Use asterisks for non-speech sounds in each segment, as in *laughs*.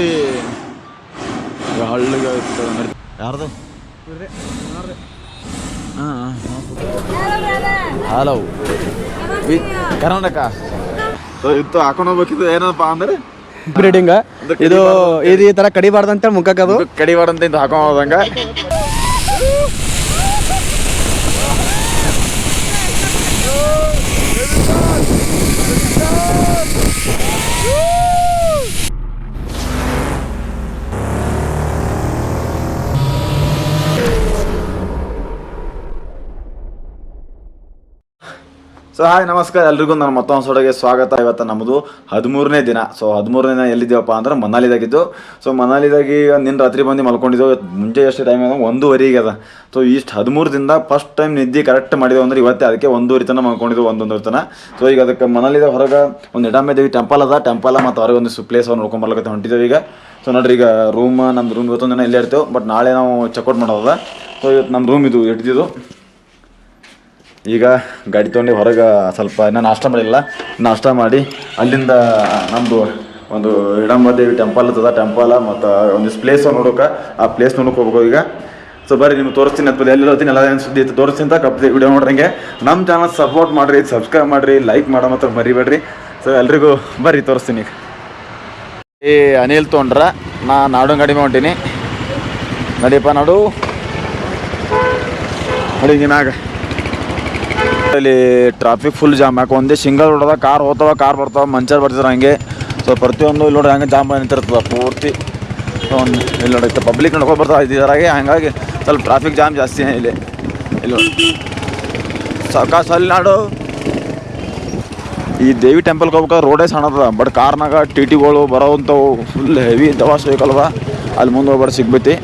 ಪೂರ್ತಿ ಹಳ್ಳಿಗೆ ಯಾರ್ದು? ಹಾಂ ಹಲೋ. ಕರ್ನಾಟಕ. ಸೊ ಇತ್ತು ಹಾಕೊಂಡು ಹೋಗ್ಬೇಕಿತ್ತು. ಏನಪ್ಪ ಅಂದ್ರೆ? ಬ್ರೀಡಿಂಗ್ ಇದು ಇದು ಈ ತರ ಕಡಿಬಾರ್ದಂತ ಮುಖಕ್ಕೆ ಅದು? ಕಡಿಬಾರ್ದಂತ ಇಂತ ಹಾಕೊಂಡು ಹೋದಂಗ. ಸೊ ಹಾಯ್ ನಮಸ್ಕಾರ. ಎಲ್ರಿಗೂ ನಾನು ಮತ್ತೊಂದು ಸೊಡಗೆ ಸ್ವಾಗತ. ಇವತ್ತು ನಮ್ಮದು ಹದಿಮೂರನೇ ದಿನ. ಸೊ ಹದಿಮೂರನೇ ದಿನ ಎಲ್ಲಿದ್ದೀವಪ್ಪ ಅಂದ್ರೆ ಮನಾಲಿದಾಗಿದ್ದು. ಸೊ ಮನಾಲಿದಾಗಿ ನಿನ್ನ ರಾತ್ರಿ ಬಂದು ಮಲ್ಕೊಂಡಿದ್ದೆವು ಮುಂಚೆ ಎಷ್ಟು ಟೈಮ್ ಅದ ಒಂದೂವರೆಗೆ ಅದ. ಸೊ ಇಷ್ಟು ಹದಿಮೂರು ದಿನ ಫಸ್ಟ್ ಟೈಮ್ ನಿದ್ದೆ ಕರೆಕ್ಟ್ ಮಾಡಿದೆವು ಅಂದ್ರೆ ಇವತ್ತೇ ಅದಕ್ಕೆ ಒಂದೂವರೆ ತನಕ ಮಲ್ಕೊಂಡಿದ್ದೆವು ಒಂದೊಂದು ತನ. ಸೊ ಈಗ ಅದಕ್ಕೆ ಮನಾಲಿದ ಹೊರಗೆ ಒಂದು ಇಡಾಮೆ ದೇವಿ ಟೆಂಪಲ್ ಅದ. ಟೆಂಪಲ್ ಮತ್ತು ಹೊರಗೆ ಒಂದು ಪ್ಲೇಸ್ ನೋಡ್ಕೊಂಡು ನೋಡ್ಕೊಂಬರ್ಲಕ್ಕೆ ಹೊಂಟಿದ್ದೇವೆ ಈಗ. ಸೊ ನೋಡ್ರಿ, ಈಗ ರೂಮ್ ನಮ್ಮ ರೂಮ್ ಇವತ್ತೊಂದು ದಿನ ಇಲ್ಲೇ ಇರ್ತೇವೆ. ಬಟ್ ನಾಳೆ ನಾವು ಚೆಕ್ಔಟ್ ಮಾಡೋದ ಸೊ ಇವತ್ತು ನಮ್ಮ ರೂಮ್ ಇದು ಹಿಡ್ದಿದ್ದು ಈಗ ಗಾಡಿ ತೊಗೊಂಡು ಹೊರಗೆ ಸ್ವಲ್ಪ ಇನ್ನೂ ನಾಷ್ಟ ಮಾಡಿಲ್ಲ. ನಾಷ್ಟ ಮಾಡಿ ಅಲ್ಲಿಂದ ನಮ್ಮದು ಒಂದು ಹಿಡಂಬದೇವಿ ಟೆಂಪಲ್ ಇರ್ತದ ಟೆಂಪಲ್ ಮತ್ತು ಒಂದಿಷ್ಟು ಪ್ಲೇಸ್ ನೋಡೋಕೆ. ಆ ಪ್ಲೇಸ್ ನೋಡಕ್ಕೆ ಹೋಗ್ಬೇಕು ಈಗ. ಸೊ ಬರ್ರಿ, ನಿಮ್ಗೆ ತೋರಿಸ್ತೀನಿ ಅಥವಾ ಎಲ್ಲಿ ಹೋಗ್ತೀನಿ ಎಲ್ಲ ಏನು ಸುದ್ದಿ ಐತೆ ತೋರಿಸ್ತೀನಿ ಅಂತ ಕಪ್ ವಿಡಿಯೋ ನೋಡ್ರಂಗೆ ನಮ್ಮ ಚಾನಲ್ ಸಪೋರ್ಟ್ ಮಾಡಿರಿ ಸಬ್ಸ್ಕ್ರೈಬ್ ಮಾಡಿರಿ ಲೈಕ್ ಮಾಡೋ ಮಾತ್ರ ಮರಿಬೇಡ್ರಿ. ಸೊ ಎಲ್ರಿಗೂ ಬರ್ರಿ, ತೋರಿಸ್ತೀನಿ ಈಗ. ಈ ಅನಿಲ್ ತೊಗೊಂಡ್ರ ನಾ ನಾಡು ಗಾಡಿ ಮಾಡೀನಿ ನಡಿಯಪ್ಪ ನಾಡು. ಹಿಂಗೆ ಮ್ಯಾಗ. ಇಲ್ಲಿ ಟ್ರಾಫಿಕ್ ಫುಲ್ ಜಾಮ್ ಯಾಕೆ ಒಂದೇ ಸಿಂಗಲ್ ರೋಡದ ಕಾರ್ ಹೋಗ್ತಾವ ಕಾರ್ ಬರ್ತಾವ, ಮಂಚರ್ ಬರ್ತಿದ್ರೆ ಹಂಗೆ. ಸೊ ಪ್ರತಿಯೊಂದು ಇಲ್ಲಿ ನೋಡಿ ಹಂಗೆ ಜಾಮ್ ನಿಂತಿರ್ತದ, ಪೂರ್ತಿ. ಒಂದು ಇಲ್ಲಿ ನೋಡಿ ಪಬ್ಲಿಕ್ ನಡ್ಕೊಂಡು ಬರ್ತಾವ, ಇದರಾಗೆ ಹಂಗಾಗಿ ಸ್ವಲ್ಪ ಟ್ರಾಫಿಕ್ ಜಾಮ್ ಜಾಸ್ತಿ ಇಲ್ಲಿ. ಇಲ್ಲಿ ಅಲ್ಲಿ ನಾಡು ಈ ದೇವಿ ಟೆಂಪಲ್ಗೆ ಹೋಗ್ಬೇಕಾದ್ರೆ ರೋಡೇ ಸಣ್ಣದ ಬಟ್ ಕಾರ್ನಾಗ ಟಿ ಟಿಗಳು ಬರೋವಂಥವು ಫುಲ್ ಹೆವಿ ಇದ್ದಾವ ವೆಹಿಕಲ್ವ ಅಲ್ಲಿ ಮುಂದೆ ಹೋಗ್ಬಾರ್ದು ಸಿಗ್ಬೈತಿ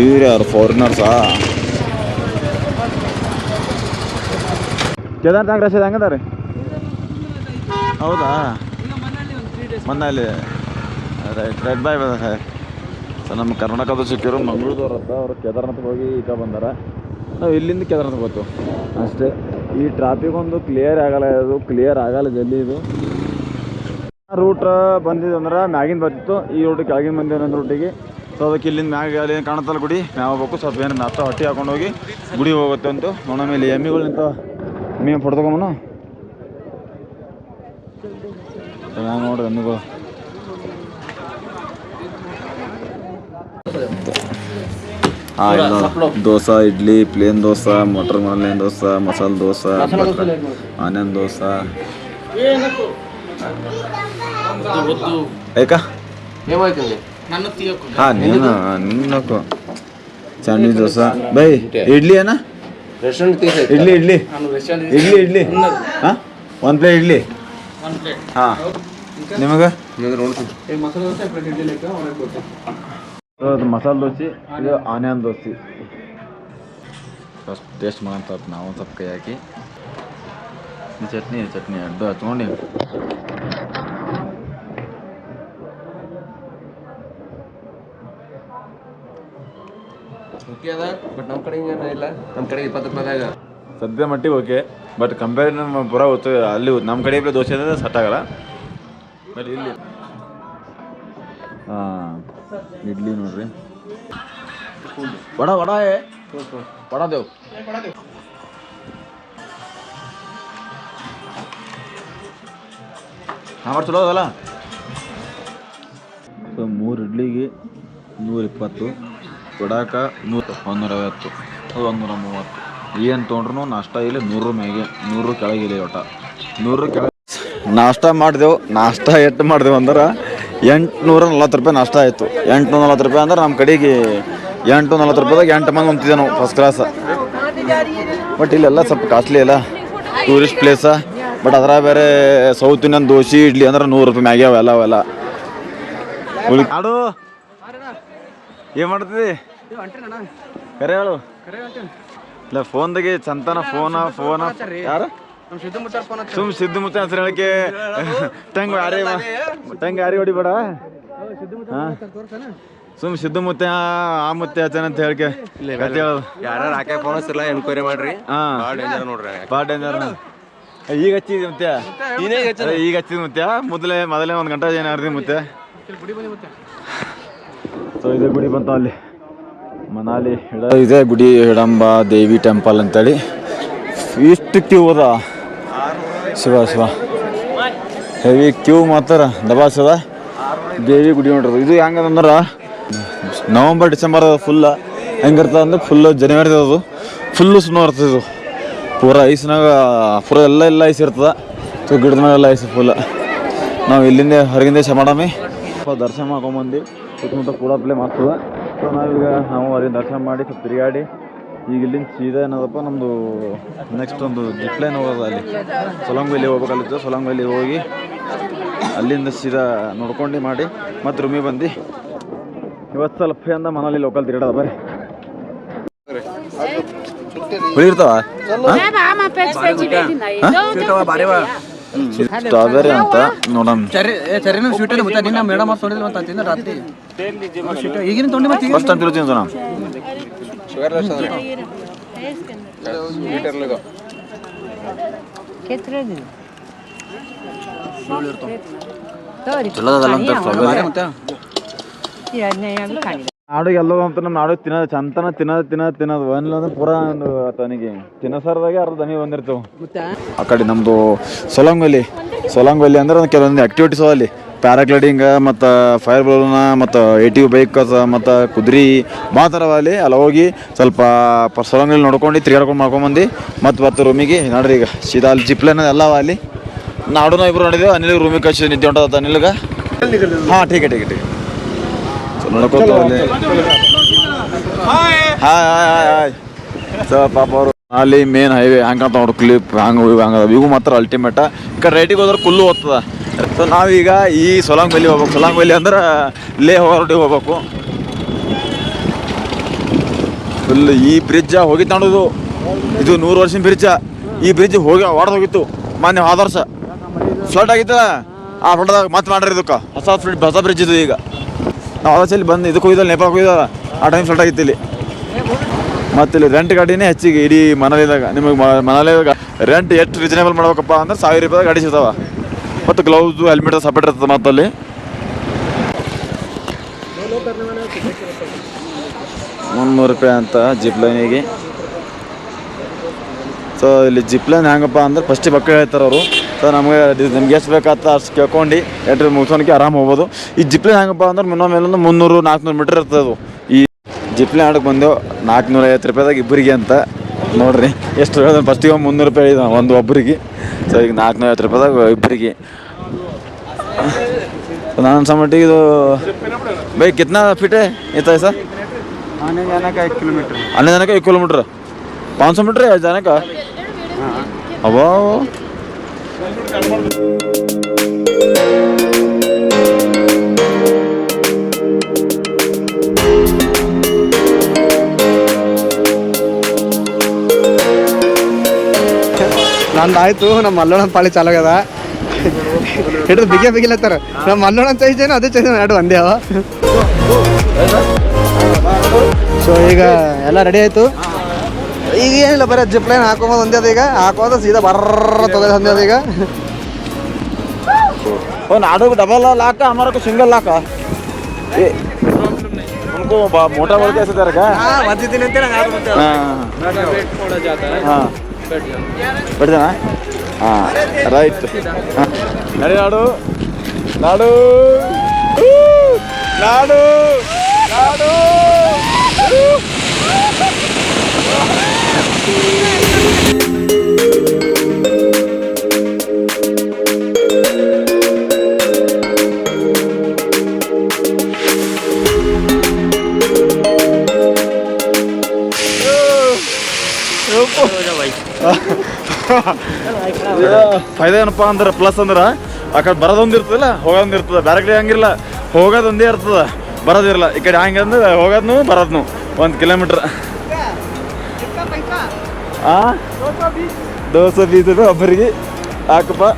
ಇವ್ರು ಯಾರು ಫಾರಿನರ್ಸಾ ಕೇದಾರ್ನಾಗ ರಶ್ ಹೆಂಗದ ರೀ ಹೌದಾ? ಮನ್ನಲ್ಲಿ ರೈಟ್ ರೈಟ್ ಬಾಯ್ ಬದ ಸರ್ ನಮ್ಮ ಕರ್ನಾಟಕದ ಸಿಕ್ಕಿರು ಮಂಗಳೂರು ಅಂತ ಅವರು ಕೇದಾರ್ನಾಥ್ಗೆ ಹೋಗಿ ಈಗ ಬಂದಾರ. ನಾವು ಇಲ್ಲಿಂದ ಕೇದಾರ್ನಾಥ್ ಬರ್ತೇವೆ ಅಷ್ಟೇ. ಈ ಟ್ರಾಫಿಕ್ ಒಂದು ಕ್ಲಿಯರ್ ಆಗಲ್ಲ ಇದು ಕ್ಲಿಯರ್ ಆಗಲ್ಲ, ಜಲ್ದಿ ಇದು. ರೂಟ್ ಬಂದಿದ್ದು ಅಂದ್ರೆ ಮ್ಯಾಗಿನ ಬರ್ತಿತ್ತು. ಈ ರೂಟ್ ಕೆಳಗಿನ ಬಂದಿದ್ದು ಒಂದು ರೂಟಿಗೆ ಸೊ ಅದಕ್ಕೆ ಇಲ್ಲಿಂದ ಮ್ಯಾಗ ಅಲ್ಲಿ ಕಾಣುತ್ತಲ್ಲ ಗುಡಿ. ಮ್ಯಾಗ ಹೋಗ್ಬೇಕು. ಸ್ವಲ್ಪ ಏನು ನಾಷ್ಟ ಹೊಟ್ಟೆ ಹಾಕೊಂಡು ಹೋಗಿ ಗುಡಿ ಹೋಗುತ್ತೆ ಅಂತ. ನೋಡೋ ಮೇಲೆ ಎಮ್ಮಿಗಳು ನಿಂತ ಮೀನು ಫೋಟೋ ತಗೊಂಬನು? ಚೆನ್ನಾಗಿ ನೋಡ್ರಿ ಎಮ್ಮಿಗಳು ದೋಸೆ ಇಡ್ಲಿ ಪ್ಲೇನ್ ದೋಸೆ ಮಟರ್ ಮಲೇನ್ ದೋಸೆ ಮಸಾಲೆ ದೋಸೆ ಆನಿಯನ್ ದೋಸೆ. ಏಕ? ಹಾಂ ನೀನು ಚಟ್ನಿ ದೋಸೆ. ಬೈ ಇಡ್ಲಿ ಏನ? ಇಡ್ಲಿ ಇಡ್ಲಿ. ಇಡ್ಲಿ ಇಡ್ಲಿ. ಹಾಂ? ಒಂದು ಪ್ಲೇಟ್ ಇಡ್ಲಿ? ಹಾಂ. ನಿಮಗೆ? ಮಸಾಲೆ ದೋಸೆ ಇದು ಆನಿಯನ್ ದೋಸೆ. ಫಸ್ಟ್ ಟೇಸ್ಟ್ ಮಾಡೋಣ ಸ್ವಲ್ಪ ನಾವು ಸ್ವಲ್ಪ ಕೈ ಹಾಕಿ. ಚಟ್ನಿ ಚಟ್ನಿ ಈ ಚಟ್ನಿ ಎರಡು ಹಚ್ಕೊಂಡು ಬಟ್ ನಮ್ಮ ಕಡೆ ಹಿಂಗೇನ ಇಲ್ಲ. ನಮ್ಮ ಕಡೆ ಇಪ್ಪತ್ತು ರೂಪಾಯಿದಾಗ ಸದ್ಯ ಮಟ್ಟಿಗೆ ಓಕೆ ಬಟ್ ಕಂಪೇರ್ ನಮ್ಮ ಪುರ ಗೊತ್ತು ಅಲ್ಲಿ ನಮ್ಮ ಕಡೆ ಇಬ್ಬರು ದೋಸೆ ಅಂದರೆ ಸಟ್ ಆಗಲ್ಲ. ಬಟ್ ಇಲ್ಲಿ ಹಾಂ, ಇಡ್ಲಿ ನೋಡ್ರಿ. ವಡ ವಡ ವಡ ದೇವ್. ಸಾಂಬಾರು ಚಲೋ ಅದಲ್ಲ? ಸೊ ಮೂರು ಇಡ್ಲಿಗೆ ನೂರ ವಡಾಕ ನೂರ ಒಂದೂರ ಐವತ್ತು ಅದು ಒಂದೂರ ಮೂವತ್ತು ಏನು ತೊಗೊಂಡ್ರು ನಾಷ್ಟ ಇಲ್ಲಿ ನೂರು ಮೇಗೆ, ನೂರು ಕೆಳಗಿಲ್ಲ ಒಟ್ಟ. ನೂರು ಕೆಳಗೆ ನಾಷ್ಟ ಮಾಡಿದೆವು, ನಾಷ್ಟ ಎಷ್ಟು ಮಾಡಿದೆವು ಅಂದ್ರೆ ಎಂಟುನೂರ ನಲ್ವತ್ತು ರೂಪಾಯಿ ನಾಷ್ಟ ಆಯಿತು. ಎಂಟುನೂರ ನಲ್ವತ್ತು ರೂಪಾಯಿ ಅಂದ್ರೆ ನಮ್ಮ ಕಡೆಗೆ ಎಂಟು ನಲ್ವತ್ತು ರೂಪಾಯಿದಾಗ ಎಂಟು ಮಂದಿ ಹೊಂತಿದ್ದೆ ನಾವು ಫಸ್ಟ್ ಕ್ಲಾಸ್ ಬಟ್ ಇಲ್ಲೆಲ್ಲ ಸ್ವಲ್ಪ ಕಾಸ್ಟ್ಲಿ ಅಲ್ಲ. ಟೂರಿಸ್ಟ್ ಪ್ಲೇಸ ಬಟ್ ಅದರ ಬೇರೆ ಸೌತ್ ಇಂಡಿಯನ್ ದೋಸೆ, ಇಡ್ಲಿ ಅಂದ್ರೆ ನೂರು ರೂಪಾಯಿ ಮ್ಯಾಗೆ ಅವೆಲ್ಲ ಅವೆಲ್ಲ. ಏನು ಮಾಡ್ತಿದ್ದಿ? ಕರೆ ಹೇಳು. ಇಲ್ಲ ಫೋನ್ದಾಗೆ ಚಂತನ ಫೋನ ಫೋನ ಯಾರು? ಸುಮ್ ಸಿದ್ದು ಮುತ್ತ ಹೆಸರು ಹೇಳಕ್ಕೆ. ಟಂಗ್ ಯಾರೇ ಟಂಗ್ ಯಾರಿ ಹೊಡಿಬೇಡ. ಸುಮ್ ಸಿದ್ದು ಮುತ್ತೆ ಆ ಮುತ್ತೆ ಹಚ್ಚನ ಅಂತ ಹೇಳ್ಕೆ. ಕತೆ ಹೇಳೋದು ಯಾರು ಹಾಕಿ ಫೋನ್ ಹಚ್ಚಿರಲ್ಲ ಎನ್ಕ್ವೈರಿ ಮಾಡ್ರಿ. ಹಾ. ಭಾಳ ಡೇಂಜರ್ ನೋಡ್ರಿ ಭಾಳ ಡೇಂಜರ್ ಈಗ ಹಚ್ಚಿದ ಮುತ್ಯ ನೀನೇ ಅದೇ ಈಗ ಹಚ್ಚಿದ? ಮುತ್ತೆ? ಮೊದಲೇ ಮೊದಲೇ ಒಂದು ಗಂಟೆ ಏನು ಮುತ್ತೆ? ಮುತ್ಯ ಸೊ ಇದೇ ಗುಡಿ ಬಂತ ಅಲ್ಲಿ. ಮನಾಲಿ ಇದೆ, ಗುಡಿ ಹಿಡಂಬ ದೇವಿ ಟೆಂಪಲ್ ಅಂತೇಳಿ. ಇಷ್ಟು ಕ್ಯೂ ಅದ? ಶಿವ ಶಿವ. ಹೆವಿ ಕ್ಯೂ ಮಾತ್ರ ದಬಾಸದ ದೇವಿ ಗುಡಿ ನೋಡ್ರಿ, ಇದು ಹೆಂಗದಂದ್ರೆ ನವಂಬರ್, ಡಿಸೆಂಬರ್ ಫುಲ್ ಹೆಂಗಿರ್ತದೆ ಅಂದ್ರೆ ಫುಲ್ ಜನವರಿ ಅದು. ಫುಲ್ಲು ಸ್ನೋ ಇರ್ತದೆ ಇದು. ಪೂರ ಐಸ್ನಾಗ, ಪೂರ ಎಲ್ಲ ಎಲ್ಲ ಐಸ್ ಇರ್ತದೆ. ಸೊ ಗಿಡದ ಎಲ್ಲ ಐಸ್ ಫುಲ್ ನಾವು ಇಲ್ಲಿಂದ ಹೊರಗಿಂದ ಶಮಾಡಮಿ ದರ್ಶನ ಮಾಡ್ಕೊಂಬಂದು ಸುತ್ತಮುತ್ತ ಕೂಡ ಪ್ಲೇ ಮಾಡ್ತದೆ. ಸೊ ನಾವೀಗ ನಾವು ಅಲ್ಲಿ ದರ್ಶನ ಮಾಡಿ ಸ್ವಲ್ಪ ತಿರುಗಾಡಿ ಈಗ ಇಲ್ಲಿಂದ ಸೀದಾ ಏನದಪ್ಪ ನಮ್ಮದು ನೆಕ್ಸ್ಟ್ ಒಂದು ಜಿಪ್ಲೈನ್ ಹೋಗೋದು ಅಲ್ಲಿ. ಸೊಲಂಗಲ್ಲಿ ಹೋಗ್ಬೇಕಲ್ಲಿತ್ತು ವ್ಯಾಲಿ ಹೋಗಿ ಅಲ್ಲಿಂದ ಸೀದಾ ನೋಡ್ಕೊಂಡು ಮಾಡಿ ಮತ್ತೆ ರುಮಿ ಬಂದು ಇವತ್ತು ಸ್ವಲ್ಪ ಅಂದ ಮನೇಲಿ ಲೋಕಲ್ ತಿರುಗಾಡೋದ ಬರ್ರಿ. ಬಾರಿ ಇರ್ತಾವ? ಸ್ಟ್ರಾಬೆರಿ ಅಂತ ನೋಡೋಣ ಚರಿ ಏ ಚರಿನ ಸ್ವೀಟ್ ಮತ್ತೆ ನಿನ್ನ ಮೇಡಮ್ ಮತ್ತೆ ನೋಡಿದ್ರೆ ಮತ್ತೆ ತಿಂದ ರಾತ್ರಿ ಸ್ವೀಟ್ ಈಗಿನ ತೊಗೊಂಡು ಮತ್ತೆ ಈಗ ಫಸ್ಟ್ ಟೈಮ್ ತಿರುಗ್ತೀನಿ ಸೋಣ ಶುಗರ್ ಲೆಸ್ ಅಂದ್ರೆ ಸ್ವೀಟ್ ಇರ್ಲಿಲ್ಲ ಚಲೋ ಅದಲ್ಲ ಅಂತ ಸ್ಟ್ರಾಬೆರಿ ಮತ್ತೆ ನಾಡು ಎಲ್ಲೋ ಅಂತ ನಮ್ಮ ನಾಡು ತಿನ್ನೋದು ಚಂತನ ತಿನ್ನೋದು ತಿನ್ನೋದು ತಿನ್ನೋದು. ಒಂದಿಲ್ಲ ಅಂದ್ರೆ ಪೂರಾ ಒಂದು ತನಿಗೆ ತಿನ್ನಸರ್ದಾಗೆ ಅರ್ಧ ದನಿ ಬಂದಿರ್ತವೆ. ಆ ಕಡೆ ನಮ್ಮದು ಸೊಲಂಗಲ್ಲಿ. ಸೊಲಂಗಲ್ಲಿ ಅಂದ್ರೆ ಕೆಲವೊಂದು ಆ್ಯಕ್ಟಿವಿಟೀಸ್ ಅಲ್ಲಿ. ಪ್ಯಾರಾಗ್ಲೈಡಿಂಗ್ ಮತ್ತು ಫೈರ್ ಬಲೂನ ಮತ್ತು ಎ ಟಿ ಬೈಕ್ ಮತ್ತು ಕುದುರೆ ಮಾತಾರವ ಅಲ್ಲಿ. ಅಲ್ಲಿ ಹೋಗಿ ಸ್ವಲ್ಪ ಸೊಲಂಗಲ್ಲಿ ನೋಡ್ಕೊಂಡು ತಿರ್ಗಾಡ್ಕೊಂಡು ಮಾಡ್ಕೊಂಬಂದು ಮತ್ತು ಮತ್ತು ರೂಮಿಗೆ ನೋಡ್ರಿ ಈಗ ಸೀದಾ ಅಲ್ಲಿ ಜಿಪ್ಲೈನ್ ಎಲ್ಲ ಅವ ಅಲ್ಲಿ. ನಾಡುನ ಇಬ್ಬರು ನೋಡಿದೆವು. ಅನಿಲ್ ರೂಮಿಗೆ ಕಳ್ಸಿ ನಿದ್ದೆ ಹೊಂಟದ ಅನಿಲ್ಗೆ. ಹಾಂ ಟೀಕೆ ಟೀಕೆ ಟೀಕೆ ಸೊ ನೋಡ್ಕೊತ ಹಾಯ್ ಹಾಯ್ ಹಾಯ್ ಸೊ ಪಾಪ ಅವರು? ಅಲ್ಲಿ ಮೇನ್ ಹೈವೇ ಹಂಗಂತ ನೋಡು ಕ್ಲಿಪ್ ಹಂಗೆ ಹಂಗೆ ಇವು ಮಾತ್ರ ಅಲ್ಟಿಮೇಟ ಈ ಕಡೆ ರೈಟಿಗೆ ಹೋದ್ರೆ ಕುಲ್ಲು ಓದ್ತದ ಸೊ ನಾವೀಗ ಈ ಸೊಲಾಂಗ್ ವ್ಯಾಲಿ ಹೋಗ್ಬೇಕು. ಸೊಲಾಂಗ್ ವ್ಯಾಲಿ ಅಂದ್ರೆ ಲೇ ಹೊರಟಿ ಹೋಗ್ಬೇಕು. ಫುಲ್ ಈ ಬ್ರಿಡ್ಜ್ ಹೋಗಿತ್ತು ನೋಡೋದು ಇದು. ನೂರು ವರ್ಷದ ಬ್ರಿಡ್ಜ್ ಈ ಬ್ರಿಡ್ಜ್ ಹೋಗಿ ಹೊಡೆದು ಹೋಗಿತ್ತು. ಮೊನ್ನೆ ಆದರ್ಶ. ವರ್ಷ ಫ್ಲಡ್ ಆಗಿತ್ತ ಆ ಫ್ಲಡ್ದಾಗ ಮತ್ತೆ ಮಾಡ್ರಿ ಇದಕ್ಕೆ. ಹೊಸ ಫ್ಲಡ್ ಹೊಸ ಬ್ರಿಡ್ಜ್ ಇದು ಈಗ. ನಾವು ಇಲ್ಲಿ ಬಂದು ಇದಕ್ಕೂ ಹೋಗಿದ್ದಲ್ಲ ನೇಪಾಳಕ್ಕೆ ಹೋಗಿದ ಆ ಟೈಮ್ ಸ್ಟಾರ್ಟ್ ಆಗಿತ್ತು ಇಲ್ಲಿ. ಮತ್ತೆ ಇಲ್ಲಿ ರೆಂಟ್ ಗಾಡಿನೇ ಹೆಚ್ಚಿಗೆ ಇಡೀ ಮನಾಲಿದಾಗ. ನಿಮಗೆ ಮನಾಲಿದಾಗ ರೆಂಟ್ ಎಷ್ಟು ರೀಸನೇಬಲ್ ಮಾಡ್ಬೇಕಪ್ಪ ಅಂದ್ರೆ ಸಾವಿರ ರೂಪಾಯಿ ಗಾಡಿ ಸಿಗ್ತಾವ. ಮತ್ತು ಗ್ಲೌಸು ಹೆಲ್ಮೆಟ್ ಸಪ್ರೇಟ್ ಇರ್ತದೆ ಮತ್ತಲ್ಲಿ ಮುನ್ನೂರು ರೂಪಾಯಿ ಅಂತ ಜಿಪ್ ಲೈನಿಗೆ ಸೊ ಇಲ್ಲಿ ಜಿಪ್ಲೈನ್ ಹೆಂಗಪ್ಪ ಅಂದ್ರೆ ಫಸ್ಟ್ ಮಕ್ಕಳು ಹೇಳ್ತಾರೆ ಅವರು. ಸೊ ನಮಗೆ ನಿಮ್ಗೆ ಎಷ್ಟು ಬೇಕಾಗ್ತ ಅಷ್ಟು ಕೇಳ್ಕೊಂಡು ಎಂಟ್ರಿ ಮುಗಿಸೋನಕ್ಕೆ ಆರಾಮ ಹೋಗ್ಬೋದು. ಈ ಜಿಪ್ಲೈನ್ ಹೆಂಗಪ್ಪ ಅಂದ್ರೆ ಮಿನಿಮಮ್ ಮೇಲೊಂದು ಮುನ್ನೂರು ನಾಲ್ಕುನೂರು ಮೀಟ್ರ್ ಇರ್ತದೆ ಈ ಜಿಪ್ಲೈನ್ ಆಡಕ್ಕೆ ಬಂದೆವು ನಾಲ್ಕುನೂರ ಐವತ್ತು ರೂಪಾಯಿದಾಗ ಇಬ್ಬರಿಗೆ ಅಂತ. ನೋಡಿರಿ ಎಷ್ಟು ಹೇಳಿದ್ರೆ ಫಸ್ಟಿಗೆ ಒಂದು ಮುನ್ನೂರು ರೂಪಾಯಿ ಇದ್ದ ಒಂದು ಒಬ್ಬರಿಗೆ. ಸೊ ಈಗ ನಾಲ್ಕುನೂರ ಐವತ್ತು ರೂಪಾಯಿದಾಗ ಇಬ್ಬರಿಗೆ. ನಾನು ಸಮಟ್ಟಿಗೆ ಇದು ಬೈಕ್ ಕಿತ್ನಾ ಫೀಟೇ ಇತ್ತ ಸರ್ ಹನ್ನೊಂದು ಜನಕ್ಕೆ ಐದು ಕಿಲೋಮೀಟ್ರ್ ಹನ್ನೊಂದು ಜನಕ್ಕೆ ಐದು ಕಿಲೋಮೀಟ್ರ್ पाँच सौ मीटर है जाने का अब ನಂದು ಆಯ್ತು ನಮ್ಮ ಮಲ್ಲೋಣ ಪಾಳಿ ಚಾಲು ಆಗ್ಯದ ಹಿಡಿದು ಬಿಗಿ ಬಿಗಿಲತ್ತಾರ ನಮ್ಮ ಮಲ್ಲೋಣ ಚೈಜೇನು ಅದೇ ಚೈಜೇನು ಎರಡು ಒಂದೇ ಅವ ಸೊ ಈಗ ಎಲ್ಲ ರೆಡಿ ಆಯ್ತು ಈಗ ಏನಿಲ್ಲ ಬರೀ ಜಿಪ್ ಲೈನ್ ಹಾಕೊಂಬೋದು ಒಂದೇ ಅದ ಈಗ ಹಾಕೋದು ಸೀದಾ ಬರ್ರ ತೊಗೋದು ಒಂದೇ ಅದ ಈಗ वो नाडो को डबल लाख का हमारा को सिंगल लाख का ये उनको बा- मोटा बोल के ऐसे दे रखा है ಬಂದಿದ್ದೀನಿ ಅಂತ ನಂಗೆ ಆಗ ಮತ್ತೆ हाँ हाँ बैठ जाना हाँ राइट हाँ अरे नाडू नाडू ऊ, नाडू नाडू ऊ। ಫೈದಾ ಏನಪ್ಪ ಅಂದ್ರೆ ಪ್ಲಸ್ ಅಂದ್ರೆ, ಆ ಕಡೆ ಬರೋದೊಂದು ಇರ್ತದಲ್ಲ, ಹೋಗೋದೊಂದು ಇರ್ತದ. ಬೇರೆ ಕಡೆ ಹಂಗಿರಲ್ಲ, ಹೋಗೋದೊಂದೇ ಇರ್ತದ, ಬರೋದಿರಲ್ಲ. ಈ ಕಡೆ ಹಂಗಂದ್ರೆ ಹೋಗೋದ್ನು, ಬರೋದ್ನು, ಒಂದು ಕಿಲೋಮೀಟ್ರ್ दो सौ बीस रुपये अभर की आग पर